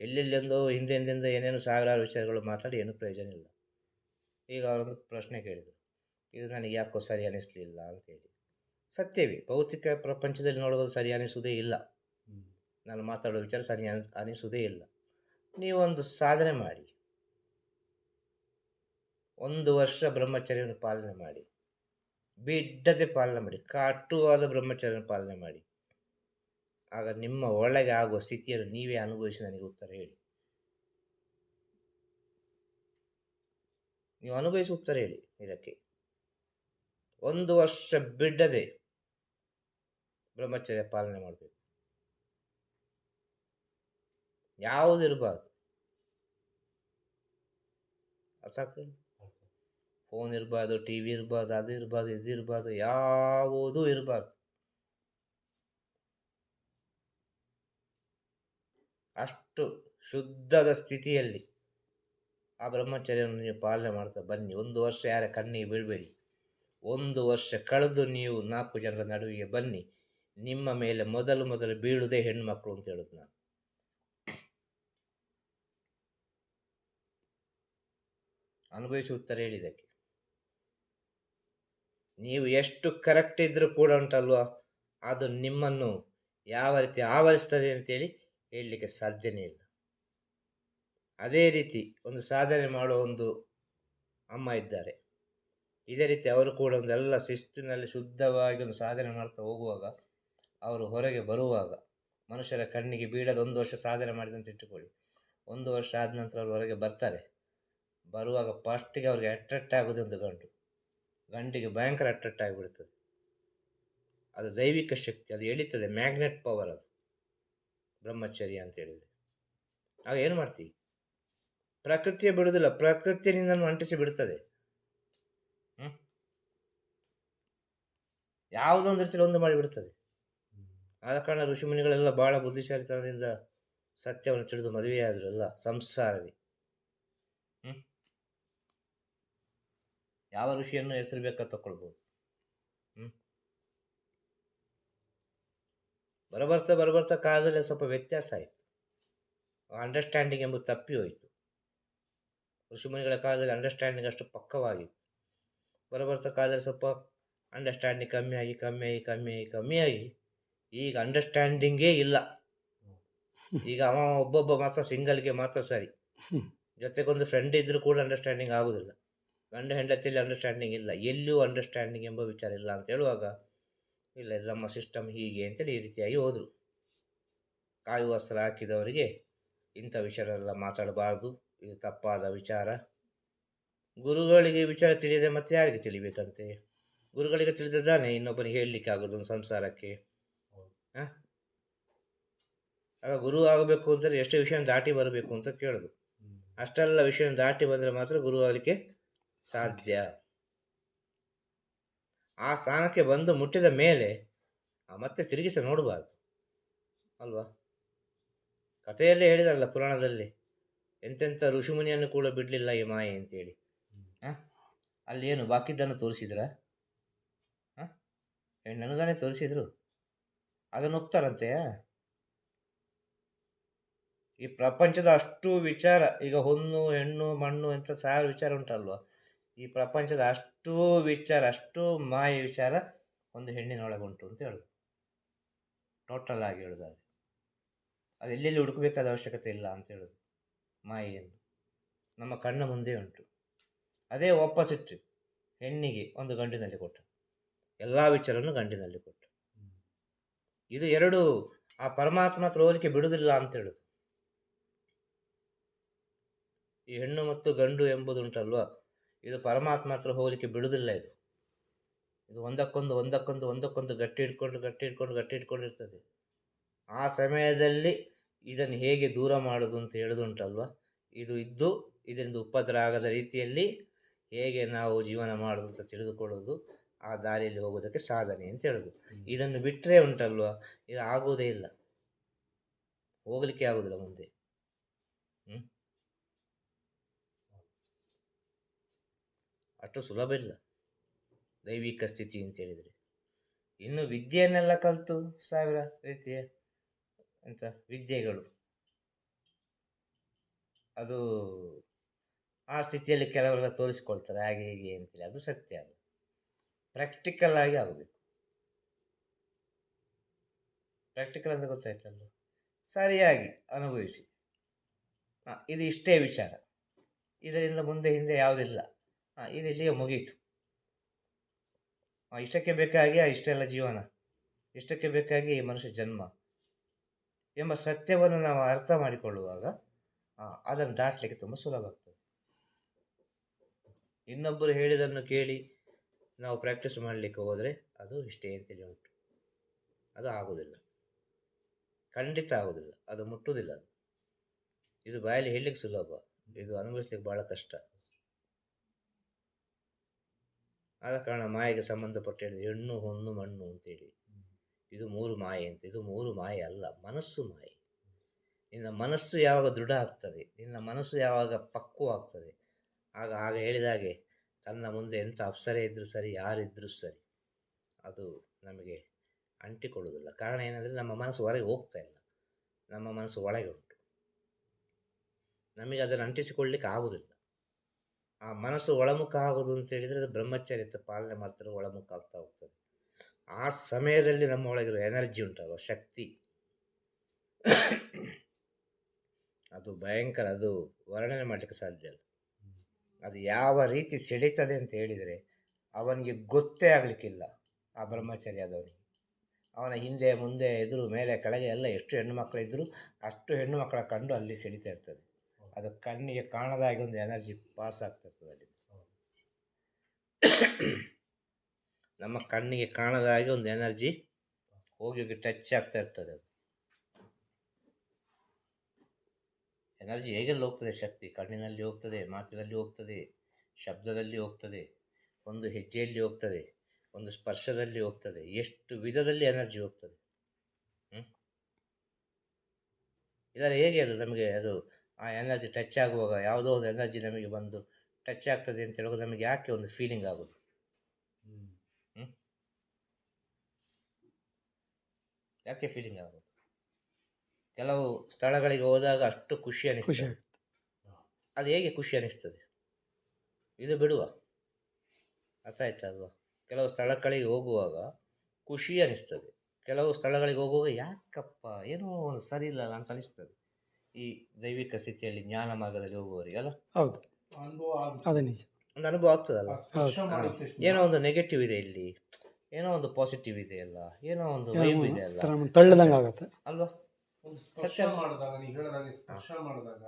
ಎಲ್ಲೆಲ್ಲಿಂದೋ ಹಿಂದೆ ಹಿಂದೆಂದು ಏನೇನು ಸಾವಿರಾರು ವಿಚಾರಗಳು ಮಾತಾಡಿ ಏನು ಪ್ರಯೋಜನ ಇಲ್ಲ. ಈಗ ಅವರೊಂದು ಪ್ರಶ್ನೆ ಕೇಳಿದರು. ಇದು ನನಗೆ ಯಾಕೋ ಸರಿ ಅನಿಸ್ಲಿಲ್ಲ ಅಂತೇಳಿ ಸತ್ಯವೇ, ಭೌತಿಕ ಪ್ರಪಂಚದಲ್ಲಿ ನೋಡೋದು ಸರಿ ಅನಿಸುವುದೇ ಇಲ್ಲ. ನಾನು ಮಾತಾಡೋ ವಿಚಾರ ಸರಿ ಅನಿ, ಅನಿಸುವುದೇ ಇಲ್ಲ. ನೀವೊಂದು ಸಾಧನೆ ಮಾಡಿ. ಒಂದು ವರ್ಷ ಬ್ರಹ್ಮಚರ್ಯವನ್ನು ಪಾಲನೆ ಮಾಡಿ. ಬಿಡ್ಡದೆ ಪಾಲನೆ ಮಾಡಿ ಕಟುವಾದ ಬ್ರಹ್ಮಚಾರ್ಯನ ಪಾಲನೆ ಮಾಡಿ. ಆಗ ನಿಮ್ಮ ಒಳಗೆ ಆಗುವ ಸ್ಥಿತಿಯನ್ನು ನೀವೇ ಅನುಭವಿಸಿ ನನಗೆ ಉತ್ತರ ಹೇಳಿ. ನೀವು ಅನುಭವಿಸಿ ಉತ್ತರ ಹೇಳಿ ಇದಕ್ಕೆ. ಒಂದು ವರ್ಷ ಬಿಡದೆ ಬ್ರಹ್ಮಚರ್ಯ ಪಾಲನೆ ಮಾಡಬೇಕು. ಯಾವುದಿರಬಾರ್ದು ಅರ್ಥ ಆಗ್ತದೆ ಫೋನ್ ಇರ್ಬಾರ್ದು ಟಿ ವಿ ಇರ್ಬಾರ್ದು ಅದು ಇರ್ಬಾರ್ದು ಇದು ಇರ್ಬಾರ್ದು ಯಾವುದೂ ಇರಬಾರ್ದು. ಅಷ್ಟು ಶುದ್ಧದ ಸ್ಥಿತಿಯಲ್ಲಿ ಆ ಬ್ರಹ್ಮಚರ್ಯವನ್ನು ನೀವು ಪಾಲನೆ ಮಾಡ್ತಾ ಬನ್ನಿ. ಒಂದು ವರ್ಷ ಯಾರ ಕಣ್ಣಿಗೆ ಬೀಳಬೇಡಿ. ಒಂದು ವರ್ಷ ಕಳೆದು ನೀವು ನಾಲ್ಕು ಜನರ ನಡುವಿಗೆ ಬನ್ನಿ. ನಿಮ್ಮ ಮೇಲೆ ಮೊದಲು ಮೊದಲು ಬೀಳುವುದೇ ಹೆಣ್ಮಕ್ಳು ಅಂತ ಹೇಳುದು ನಾನು. ಅನುಭವಿಸಿ ಉತ್ತರ ಹೇಳಿದ್ದಕ್ಕೆ. ನೀವು ಎಷ್ಟು ಕರೆಕ್ಟ್ ಇದ್ದರೂ ಕೂಡ ಉಂಟಲ್ವಾ? ಅದು ನಿಮ್ಮನ್ನು ಯಾವ ರೀತಿ ಆವರಿಸ್ತದೆ ಅಂತೇಳಿ ಹೇಳಲಿಕ್ಕೆ ಸಾಧ್ಯನೇ ಇಲ್ಲ. ಅದೇ ರೀತಿ ಒಂದು ಸಾಧನೆ ಮಾಡುವ ಒಂದು ಅಮ್ಮ ಇದ್ದಾರೆ. ಇದೇ ರೀತಿ ಅವರು ಕೂಡ ಒಂದೆಲ್ಲ ಶಿಸ್ತಿನಲ್ಲಿ ಶುದ್ಧವಾಗಿ ಒಂದು ಸಾಧನೆ ಮಾಡ್ತಾ ಹೋಗುವಾಗ, ಅವರು ಹೊರಗೆ ಬರುವಾಗ, ಮನುಷ್ಯರ ಕಣ್ಣಿಗೆ ಬೀಳದ ಒಂದು ವರ್ಷ ಸಾಧನೆ ಮಾಡಿದಂತ ಇಟ್ಟುಕೊಳ್ಳಿ. ಒಂದು ವರ್ಷ ಆದ ನಂತರ ಅವರು ಹೊರಗೆ ಬರ್ತಾರೆ. ಬರುವಾಗ ಫಸ್ಟಿಗೆ ಅವ್ರಿಗೆ ಅಟ್ರಾಕ್ಟ್ ಆಗೋದು ಒಂದು ಗಂಡು ಗಂಡಿಗೆ ಭಯಂಕರ ಅಟ್ರಾಕ್ಟ್ ಆಗಿಬಿಡ್ತದೆ. ಅದು ದೈವಿಕ ಶಕ್ತಿ, ಅದು ಎಳಿತದೆ ಮ್ಯಾಗ್ನೆಟ್ ಪವರ್ ಅದು. ಬ್ರಹ್ಮಚರ್ಯ ಅಂತ ಹೇಳಿದರೆ. ಆಗ ಏನು ಮಾಡ್ತೀವಿ? ಪ್ರಕೃತಿಯ ಬಿಡುವುದಿಲ್ಲ ಪ್ರಕೃತಿ ನಿನ್ನನ್ನು ಅಂಟಿಸಿ ಬಿಡ್ತದೆ. ಹ್ಮ್? ಯಾವುದೊಂದು ರೀತಿಯಲ್ಲಿ ಒಂದು ಮಾಡಿಬಿಡ್ತದೆ ಆದ ಕಾರಣ ಋಷಿಮುನಿಗಳೆಲ್ಲ ಬಹಳ ಬುದ್ಧಿಶಾಲಿತನದಿಂದ ಸತ್ಯವನ್ನು ತಿಳಿದು ಮದುವೆಯಾದರೂ ಎಲ್ಲ ಸಂಸಾರವೇ. ಯಾವ ಋಷಿಯನ್ನು ಹೆಸರು ಬೇಕಾ ತಗೊಳ್ಬೋದು ಬರಬರ್ತಾ ಬರಬರ್ತಾ ಕಾಲದಲ್ಲಿ ಸ್ವಲ್ಪ ವ್ಯತ್ಯಾಸ ಆಯಿತು. ಅಂಡರ್ಸ್ಟ್ಯಾಂಡಿಂಗ್ ಎಂಬುದು ತಪ್ಪಿ ಹೋಯಿತು. ಋಷಿಮುನಿಗಳ ಕಾಲದಲ್ಲಿ ಅಂಡರ್ಸ್ಟ್ಯಾಂಡಿಂಗ್ ಅಷ್ಟು ಪಕ್ಕವಾಗಿತ್ತು. ಬರಬರ್ತಾ ಕಾಲದಲ್ಲಿ ಸ್ವಲ್ಪ ಅಂಡರ್ಸ್ಟ್ಯಾಂಡಿಂಗ್ ಕಮ್ಮಿ ಆಗಿ ಕಮ್ಮಿ ಆಗಿ ಕಮ್ಮಿ ಆಗಿ ಕಮ್ಮಿ ಆಗಿ ಈಗ ಅಂಡರ್ಸ್ಟ್ಯಾಂಡಿಂಗೇ ಇಲ್ಲ. ಈಗ ಅವ ಒಬ್ಬೊಬ್ಬ ಮಾತ್ರ ಸಿಂಗಲ್ಗೆ ಮಾತ್ರ ಸರಿ. ಜೊತೆಗೊಂದು ಫ್ರೆಂಡ್ ಇದ್ದರೂ ಕೂಡ ಅಂಡರ್ಸ್ಟ್ಯಾಂಡಿಂಗ್ ಆಗುದಿಲ್ಲ. ಗಂಡ ಹೆಂಡತಿಯಲ್ಲಿ ಅಂಡರ್ಸ್ಟ್ಯಾಂಡಿಂಗ್ ಇಲ್ಲ. ಎಲ್ಲೂ ಅಂಡರ್ಸ್ಟ್ಯಾಂಡಿಂಗ್ ಎಂಬ ವಿಚಾರ ಇಲ್ಲ ಅಂತ ಹೇಳುವಾಗ ಇಲ್ಲ ಇದು ನಮ್ಮ ಸಿಸ್ಟಮ್ ಹೀಗೆ ಅಂತೇಳಿ ಈ ರೀತಿಯಾಗಿ ಹೋದರು. ಕಾಯುವ ವಸ್ತ್ರ ಹಾಕಿದವರಿಗೆ ಇಂಥ ವಿಚಾರವೆಲ್ಲ ಮಾತಾಡಬಾರ್ದು. ಇದು ತಪ್ಪಾದ ವಿಚಾರ. ಗುರುಗಳಿಗೆ ವಿಚಾರ ತಿಳಿಯದೆ ಮತ್ತೆ ಯಾರಿಗೆ ತಿಳಿಬೇಕಂತೆ? ಗುರುಗಳಿಗೆ ತಿಳಿದಿದ್ದಾನೆ ಇನ್ನೊಬ್ಬನಿಗೆ ಹೇಳಲಿಕ್ಕೆ ಆಗೋದು ಒಂದು ಸಂಸಾರಕ್ಕೆ? ಹಾಂ? ಆಗ ಗುರು ಆಗಬೇಕು ಅಂದರೆ ಎಷ್ಟು ವಿಷಯ ದಾಟಿ ಬರಬೇಕು ಅಂತ ಕೇಳೋದು. ಅಷ್ಟೆಲ್ಲ ವಿಷಯ ದಾಟಿ ಬಂದರೆ ಮಾತ್ರ ಗುರು ಆಗಲಿಕ್ಕೆ ಸಾಧ್ಯ. ಆ ಸ್ಥಾನಕ್ಕೆ ಬಂದು ಮುಟ್ಟಿದ ಮೇಲೆ ಮತ್ತೆ ತಿರುಗಿಸ ನೋಡಬಾರ್ದು. ಅಲ್ವಾ? ಕಥೆಯಲ್ಲೇ ಹೇಳಿದಾರಲ್ಲ ಪುರಾಣದಲ್ಲಿ, ಎಂತೆಂಥ ಋಷಿಮುನಿಯನ್ನು ಕೂಡ ಬಿಡಲಿಲ್ಲ ಈ ಮಾಯೆ ಅಂತೇಳಿ? ಅಲ್ಲಿ ಏನು ಬಾಕಿದ್ದನ್ನು ತೋರಿಸಿದ್ರ? ಹೆಣ್ಣನ್ನು ತಾನೇ ತೋರಿಸಿದ್ರು? ಅದನ್ನು ಒಪ್ತಾರಂತೆ ಈ ಪ್ರಪಂಚದ ಅಷ್ಟು ವಿಚಾರ, ಈಗ ಹೊನ್ನು ಹೆಣ್ಣು, ಮಣ್ಣು ಅಂತ ಸಾವಿರ ವಿಚಾರ ಉಂಟಲ್ವಾ? ಈ ಪ್ರಪಂಚದ ಅಷ್ಟು ವಿಚಾರ, ಅಷ್ಟು ಮಾಯ ವಿಚಾರ ಒಂದು ಹೆಣ್ಣಿನೊಳಗುಂಟು ಅಂತ ಹೇಳುದು. ಟೋಟಲ್ ಆಗಿ ಹೇಳಿದಾರೆ ಅದು ಎಲ್ಲೆಲ್ಲಿ ಹುಡುಕಬೇಕಾದ ಅವಶ್ಯಕತೆ ಇಲ್ಲ ಅಂತ ಹೇಳುದು. ಮಾಯೆಯನ್ನು. ನಮ್ಮ ಕಣ್ಣ ಮುಂದೆ ಉಂಟು. ಅದೇ ಆಪೋಸಿಟ್ ಹೆಣ್ಣಿಗೆ ಒಂದು ಗಂಡಿನಲ್ಲಿ ಕೊಟ್ಟ. ಎಲ್ಲ ವಿಚಾರವನ್ನು ಗಂಡಿನಲ್ಲಿ ಕೊಟ್ಟ. ಇದು ಎರಡು ಆ ಪರಮಾತ್ಮ ಹೋಲಿಕೆ ಬಿಡುವುದಿಲ್ಲ ಅಂತ ಹೇಳುದು. ಈ ಹೆಣ್ಣು ಮತ್ತು ಗಂಡು ಎಂಬುದುಂಟಲ್ವಾ ಇದು ಪರಮಾತ್ಮ ಹತ್ರ ಹೋಗಲಿಕ್ಕೆ ಬಿಡುವುದಿಲ್ಲ ಇದು. ಇದು ಒಂದಕ್ಕೊಂದು ಒಂದಕ್ಕೊಂದು ಒಂದಕ್ಕೊಂದು ಗಟ್ಟಿ ಹಿಡ್ಕೊಂಡು ಗಟ್ಟಿ ಹಿಡ್ಕೊಂಡು ಗಟ್ಟಿ ಹಿಡ್ಕೊಂಡಿರ್ತದೆ ಆ ಸಮಯದಲ್ಲಿ ಇದನ್ನು ಹೇಗೆ ದೂರ ಮಾಡೋದು ಅಂತ ಹೇಳುದುಂಟಲ್ವ? ಇದು ಇದ್ದು ಇದರಿಂದ ಉಪದ್ರ ಆಗದ ರೀತಿಯಲ್ಲಿ ಹೇಗೆ ನಾವು ಜೀವನ ಮಾಡೋದು ಅಂತ ತಿಳಿದುಕೊಳ್ಳೋದು ಆ ದಾರಿಯಲ್ಲಿ ಹೋಗೋದಕ್ಕೆ ಸಾಧನೆ ಅಂತ ಹೇಳೋದು. ಇದನ್ನು ಬಿಟ್ಟರೆ ಉಂಟಲ್ವ? ಇದು ಆಗುವುದೇ ಇಲ್ಲ. ಹೋಗಲಿಕ್ಕೆ ಆಗುದಿಲ್ಲ ಮುಂದೆ. ಅಷ್ಟು ಸುಲಭ ಇಲ್ಲ. ದೈವಿಕ ಸ್ಥಿತಿ ಅಂತ ಹೇಳಿದರೆ. ಇನ್ನು ವಿದ್ಯೆಯನ್ನೆಲ್ಲ ಕಲಿತು ಸಾವಿರ ರೀತಿಯ ಅಂತ ವಿದ್ಯೆಗಳು. ಅದು ಆ ಸ್ಥಿತಿಯಲ್ಲಿ ಕೆಲವರೆಲ್ಲ ತೋರಿಸ್ಕೊಳ್ತಾರೆ, ಹಾಗೆ ಹೀಗೆ ಅಂತೇಳಿ ಅದು ಸತ್ಯ ಅಲ್ಲ. ಪ್ರಾಕ್ಟಿಕಲ್ ಆಗಿ ಆಗಬೇಕು. ಪ್ರಾಕ್ಟಿಕಲ್ ಅಂತ ಗೊತ್ತಾಯ್ತಲ್ಲ ಸರಿಯಾಗಿ ಅನುಭವಿಸಿ. ಹಾಂ, ಇದು ಇಷ್ಟೇ ವಿಚಾರ. ಇದರಿಂದ ಮುಂದೆ ಹಿಂದೆ ಯಾವುದಿಲ್ಲ. ಹಾಂ ಇದು ಇಲ್ಲಿಗೆ ಮುಗೀತು. ಇಷ್ಟಕ್ಕೆ ಬೇಕಾಗಿ ಆ, ಇಷ್ಟೆಲ್ಲ ಜೀವನ. ಇಷ್ಟಕ್ಕೆ ಬೇಕಾಗಿ ಈ ಮನುಷ್ಯ ಜನ್ಮ ಎಂಬ ಸತ್ಯವನ್ನು ನಾವು ಅರ್ಥ ಮಾಡಿಕೊಳ್ಳುವಾಗ ಅದನ್ನು ದಾಟಲಿಕ್ಕೆ ತುಂಬ ಸುಲಭ ಆಗ್ತದೆ. ಇನ್ನೊಬ್ಬರು ಹೇಳಿದನ್ನು ಕೇಳಿ ನಾವು ಪ್ರಾಕ್ಟೀಸ್ ಮಾಡಲಿಕ್ಕೆ ಹೋದರೆ ಅದು ಇಷ್ಟೇ ಅಂತೇಳಿ ಉಂಟು. ಅದು ಆಗುವುದಿಲ್ಲ ಖಂಡಿತ ಆಗುವುದಿಲ್ಲ ಅದು ಮುಟ್ಟುವುದಿಲ್ಲ ಇದು ಬಾಯಲ್ಲಿ ಹೇಳಲಿಕ್ಕೆ ಸುಲಭ. ಇದು ಅನುಭವಿಸ್ಲಿಕ್ಕೆ ಭಾಳ ಕಷ್ಟ. ಆದ ಕಾರಣ ಮಾಯೆಗೆ ಸಂಬಂಧಪಟ್ಟ ಹೆಣ್ಣು, ಹೊನ್ನು, ಮಣ್ಣು ಅಂತೇಳಿ. ಇದು ಮೂರು ಮಾಯೆ ಅಂತ. ಇದು ಮೂರು ಮಾಯೆ ಅಲ್ಲ, ಮನಸ್ಸು ಮಾಯೆ. ನಿನ್ನ ಮನಸ್ಸು ಯಾವಾಗ ದೃಢ ಆಗ್ತದೆ, ನಿನ್ನ ಮನಸ್ಸು ಯಾವಾಗ ಪಕ್ವ ಆಗ್ತದೆ, ಆಗ ಆಗ ಹೇಳಿದಾಗೆ ತನ್ನ ಮುಂದೆ ಎಂಥ ಅಪ್ಸರೆ ಇದ್ದರೂ ಸರಿ ಯಾರಿದ್ದರೂ ಸರಿ, ಅದು ನಮಗೆ ಅಂಟಿಕೊಳ್ಳುವುದಿಲ್ಲ. ಕಾರಣ ಏನಂದರೆ ನಮ್ಮ ಮನಸ್ಸು ಹೊರಗೆ ಹೋಗ್ತಾ ಇಲ್ಲ. ನಮ್ಮ ಮನಸ್ಸು ಒಳಗೆ ಉಂಟು. ನಮಗೆ ಅದನ್ನು ಅಂಟಿಸಿಕೊಳ್ಳಿಕ್ಕೆ ಆಗುವುದಿಲ್ಲ. ಆ ಮನಸ್ಸು ಒಳಮುಖ ಆಗೋದು ಅಂತ ಹೇಳಿದರೆ ಅದು ಬ್ರಹ್ಮಚರ್ಯತೆ ಪಾಲನೆ ಮಾಡ್ತಾರೆ ಒಳಮುಖ ಆಗ್ತಾ ಹೋಗ್ತದೆ. ಆ ಸಮಯದಲ್ಲಿ ನಮ್ಮ ಒಳಗಿರೋ ಎನರ್ಜಿ ಉಂಟಲ್ವ, ಶಕ್ತಿ. ಅದು ಭಯಂಕರ, ಅದು ವರ್ಣನೆ ಮಾಡಲಿಕ್ಕೆ ಸಾಧ್ಯ ಇಲ್ಲ. ಅದು ಯಾವ ರೀತಿ ಸೆಳೀತದೆ ಅಂತ ಹೇಳಿದರೆ ಅವನಿಗೆ ಗೊತ್ತೇ ಆಗಲಿಕ್ಕಿಲ್ಲ, ಆ ಬ್ರಹ್ಮಚರ್ಯ ಆದವನಿಗೆ ಅವನ ಹಿಂದೆ, ಮುಂದೆ, ಎದುರು, ಮೇಲೆ, ಕೆಳಗೆ ಎಲ್ಲ ಎಷ್ಟು ಹೆಣ್ಣು ಮಕ್ಕಳಿದ್ದರೂ ಅಷ್ಟು ಹೆಣ್ಣು ಮಕ್ಕಳ ಕಂಡು ಅಲ್ಲಿ ಸೆಳೀತಾ ಇರ್ತದೆ. ಅದು ಕಣ್ಣಿಗೆ ಕಾಣದಾಗಿ ಒಂದು ಎನರ್ಜಿ ಪಾಸ್ ಆಗ್ತಾ ಇರ್ತದೆ ಅಲ್ಲಿ. ನಮ್ಮ ಕಣ್ಣಿಗೆ ಕಾಣದಾಗಿ ಒಂದು ಎನರ್ಜಿ ಹೋಗಿ ಹೋಗಿ ಟಚ್ ಆಗ್ತಾ ಇರ್ತದೆ ಅದು. ಎನರ್ಜಿ ಹೇಗೆಲ್ಲ ಹೋಗ್ತದೆ? ಶಕ್ತಿ ಕಣ್ಣಿನಲ್ಲಿ ಹೋಗ್ತದೆ, ಮಾತಿನಲ್ಲಿ ಹೋಗ್ತದೆ, ಶಬ್ದದಲ್ಲಿ ಹೋಗ್ತದೆ, ಒಂದು ಹೆಜ್ಜೆಯಲ್ಲಿ ಹೋಗ್ತದೆ, ಒಂದು ಸ್ಪರ್ಶದಲ್ಲಿ ಹೋಗ್ತದೆ, ಎಷ್ಟು ವಿಧದಲ್ಲಿ ಎನರ್ಜಿ ಹೋಗ್ತದೆ? ಹ್ಞೂ ಇಲ್ಲ ಹೇಗೆ ಅದು ನಮಗೆ ಅದು ಆ ಎನರ್ಜಿ ಟಚ್ ಆಗುವಾಗ ಯಾವುದೋ ಒಂದು ಎನರ್ಜಿ ನಮಗೆ ಬಂದು ಟಚ್ ಆಗ್ತದೆ ಅಂತ ಹೇಳುವಾಗ ನಮಗೆ ಯಾಕೆ ಒಂದು ಫೀಲಿಂಗ್ ಆಗೋದು? ಯಾಕೆ ಫೀಲಿಂಗ್ ಆಗೋದು? ಕೆಲವು ಸ್ಥಳಗಳಿಗೆ ಹೋದಾಗ ಅಷ್ಟು ಖುಷಿ ಅನಿಸ್ತದೆ. ಅದು ಹೇಗೆ ಖುಷಿ ಅನಿಸ್ತದೆ? ಇದು ಬಿಡುವ. ಅರ್ಥ ಆಯ್ತಲ್ವಾ ಕೆಲವು ಸ್ಥಳಗಳಿಗೆ ಹೋಗುವಾಗ ಖುಷಿ ಅನಿಸ್ತದೆ. ಕೆಲವು ಸ್ಥಳಗಳಿಗೆ ಹೋಗುವಾಗ ಯಾಕಪ್ಪ ಏನೋ ಒಂದು ಸರಿ ಇಲ್ಲ ಅಂತ ಅನಿಸ್ತದೆ. ಈ ದೈವಿಕ ಸ್ಥಿತಿಯಲ್ಲಿ ಜ್ಞಾನ ಮಾರ್ಗದಲ್ಲಿ ಹೋಗುವವರಿಗೆ ಅಲ್ಲ? ಹೌದು. ಅನುಭವ ಆಗುತ್ತೆ. ಅದೇ ನಿಜ. ಒಂದು ಅನುಭವ ಆಗ್ತದಲ್ಲ? ಏನೋ ಒಂದು ನೆಗೆಟಿವ್ ಇದೆ ಇಲ್ಲಿ. ಏನೋ ಒಂದು ಪಾಸಿಟಿವ್ ಇದೆ ಅಲ್ಲ. ಏನೋ ಒಂದು ವೈಬ್ ಇದೆ ಅಲ್ಲ. ತಳ್ಳದಂಗೆ ಆಗುತ್ತೆ. ಅಲ್ವಾ? ಒಂದು ಸ್ಪರ್ಶ ಸತ್ಯ. ಮಾಡಿದಾಗ ನೀವು ಹೇಳಿದಾಗೆ ಸ್ಪರ್ಶ ಮಾಡಿದಾಗ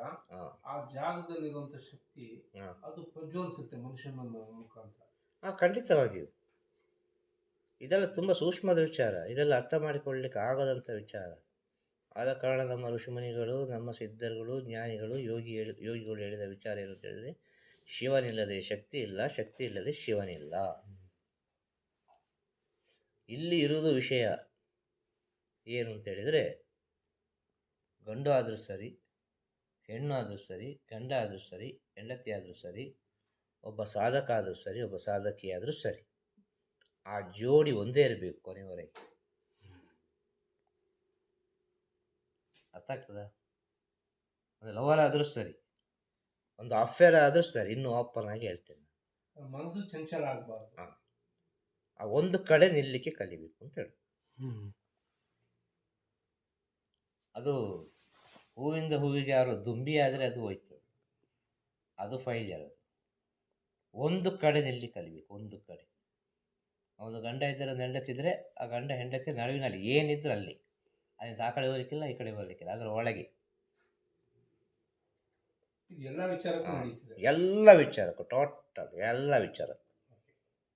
ಆ ಜಾಗದಲ್ಲಿರುವಂತ ಶಕ್ತಿ ಹಾ. ಅದು ಪ್ರಜ್ವಲಿಸುತ್ತೆ ಮನುಷ್ಯನ ಮುಖಾಂತರ. ಆ ಖಂಡಿತವಾಗಿಯೂ. ಇದೆಲ್ಲ ತುಂಬಾ ಸೂಕ್ಷ್ಮದ ವಿಚಾರ. ಇದೆಲ್ಲ ಅರ್ಥ ಮಾಡಿಕೊಳ್ಳಲಿಕ್ಕೆ ಆಗದಂತ ವಿಚಾರ. ಆದ ಕಾರಣ ನಮ್ಮ ಋಷಿಮುನಿಗಳು, ನಮ್ಮ ಸಿದ್ಧರುಗಳು, ಜ್ಞಾನಿಗಳು, ಯೋಗಿ ಹೇಳಿ, ಯೋಗಿಗಳು ಹೇಳಿದ ವಿಚಾರ ಏನು ಹೇಳಿದ್ರೆ, ಶಿವನಿಲ್ಲದೆ ಶಕ್ತಿ ಇಲ್ಲ, ಶಕ್ತಿ ಇಲ್ಲದೆ ಶಿವನಿಲ್ಲ. ಇಲ್ಲಿ ಇರುವುದು ವಿಷಯ ಏನು ಅಂತ ಹೇಳಿದರೆ, ಗಂಡು ಆದರೂ ಸರಿ, ಹೆಣ್ಣು ಆದರೂ ಸರಿ, ಗಂಡ ಆದರೂ ಸರಿ, ಹೆಂಡತಿ ಆದರೂ ಸರಿ, ಒಬ್ಬ ಸಾಧಕ ಆದರೂ ಸರಿ, ಒಬ್ಬ ಸಾಧಕಿ ಆದರೂ ಸರಿ, ಆ ಜೋಡಿ ಒಂದೇ ಇರಬೇಕು ಕೊನೆಯವರೆಗೆ ಅರ್ಥ ಆಗ್ತದ? ಒಂದು ಲವರ್ ಆದರೂ ಸರಿ. ಒಂದು ಅಫೇರ್ ಆದರೂ ಸರಿ ಇನ್ನೂ ಓಪನ್ ಆಗಿ ಹೇಳ್ತೇನೆ ಮನಸ್ಸು ಚಂಚಲ ಆಗಬಾರ್ದು. ಆ ಒಂದು ಕಡೆ ನಿಲ್ಲಿಕ್ಕೆ ಕಲಿಬೇಕು ಅಂತ ಹೇಳಿ. ಅದು ಹೂವಿಂದ ಹೂವಿಗೆ ಯಾರು ದುಂಬಿ ಆದರೆ ಅದು ಹೋಯ್ತು ಅದು ಫೈಲ್ಯರ್ ಅದು. ಒಂದು ಕಡೆ ನಿಲ್ಲಿ ಕಲಿಬೇಕು ಒಂದು ಕಡೆ. ಒಂದು ಗಂಡ ಇದ್ದರೆ ಒಂದು ಹೆಂಡತಿದ್ರೆ ಆ ಗಂಡ ಹೆಂಡತಿ ನಡುವಿನಲ್ಲಿ ಏನಿದ್ರು ಅಲ್ಲಿ. ಅದರಿಂದ ಆ ಕಡೆ ಹೋಗ್ಲಿಕ್ಕಿಲ್ಲ ಈ ಕಡೆ ಹೋಗ್ಲಿಕ್ಕಿಲ್ಲ ಅದರ ಒಳಗೆ. ಎಲ್ಲ ವಿಚಾರಕ್ಕೂ. ನಡೀತದೆ. ಎಲ್ಲ ವಿಚಾರಕ್ಕೂ ಟೋಟಲ್ ಎಲ್ಲ ವಿಚಾರ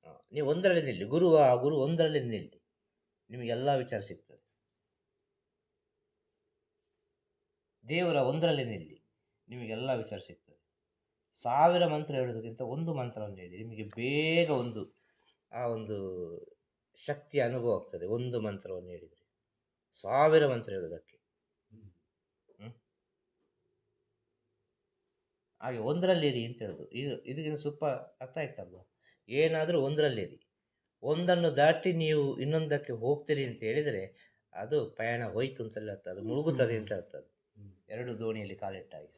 ಹಾ, ನೀವು ಒಂದರಲ್ಲಿ ನಿಲ್ಲಿ ಗುರು ಆ ಗುರು ಒಂದರಲ್ಲಿ ನಿಲ್ಲಿ. ನಿಮಗೆಲ್ಲ ವಿಚಾರ ಸಿಗ್ತದೆ. ದೇವರ ಒಂದರಲ್ಲಿ ನಿಲ್ಲಿ ನಿಮಗೆಲ್ಲ ವಿಚಾರ ಸಿಗ್ತದೆ. ಸಾವಿರ ಮಂತ್ರ ಹೇಳೋದಕ್ಕಿಂತ ಒಂದು ಮಂತ್ರವನ್ನು ಹೇಳಿ ನಿಮಗೆ ಬೇಗ ಒಂದು ಆ ಒಂದು ಶಕ್ತಿ ಅನುಭವ ಆಗ್ತದೆ ಒಂದು ಮಂತ್ರವನ್ನು ಹೇಳಿದರೆ. ಸಾವಿರ ಮಂತ್ರ ಹೇಳೋದಕ್ಕೆ? ಹಾಗೆ ಒಂದರಲ್ಲಿರಿ ಅಂತ ಹೇಳೋದು. ಇದು ಇದಕ್ಕಿಂತ ಸ್ವಲ್ಪ ಅರ್ಥ ಆಯ್ತಲ್ವಾ? ಏನಾದರೂ ಒಂದರಲ್ಲಿರಿ ಒಂದನ್ನು ದಾಟಿ ನೀವು ಇನ್ನೊಂದಕ್ಕೆ ಹೋಗ್ತೀರಿ ಅಂತ ಹೇಳಿದರೆ ಅದು ಪ್ರಯಾಣ ಹೋಯ್ತು ಅಂತಲೇ ಅರ್ಥ. ಅದು ಮುಳುಗುತ್ತದೆ ಅಂತ ಅರ್ಥ. ಅದು ಎರಡು ದೋಣಿಯಲ್ಲಿ ಕಾಲಿಟ್ಟಾಗಿ.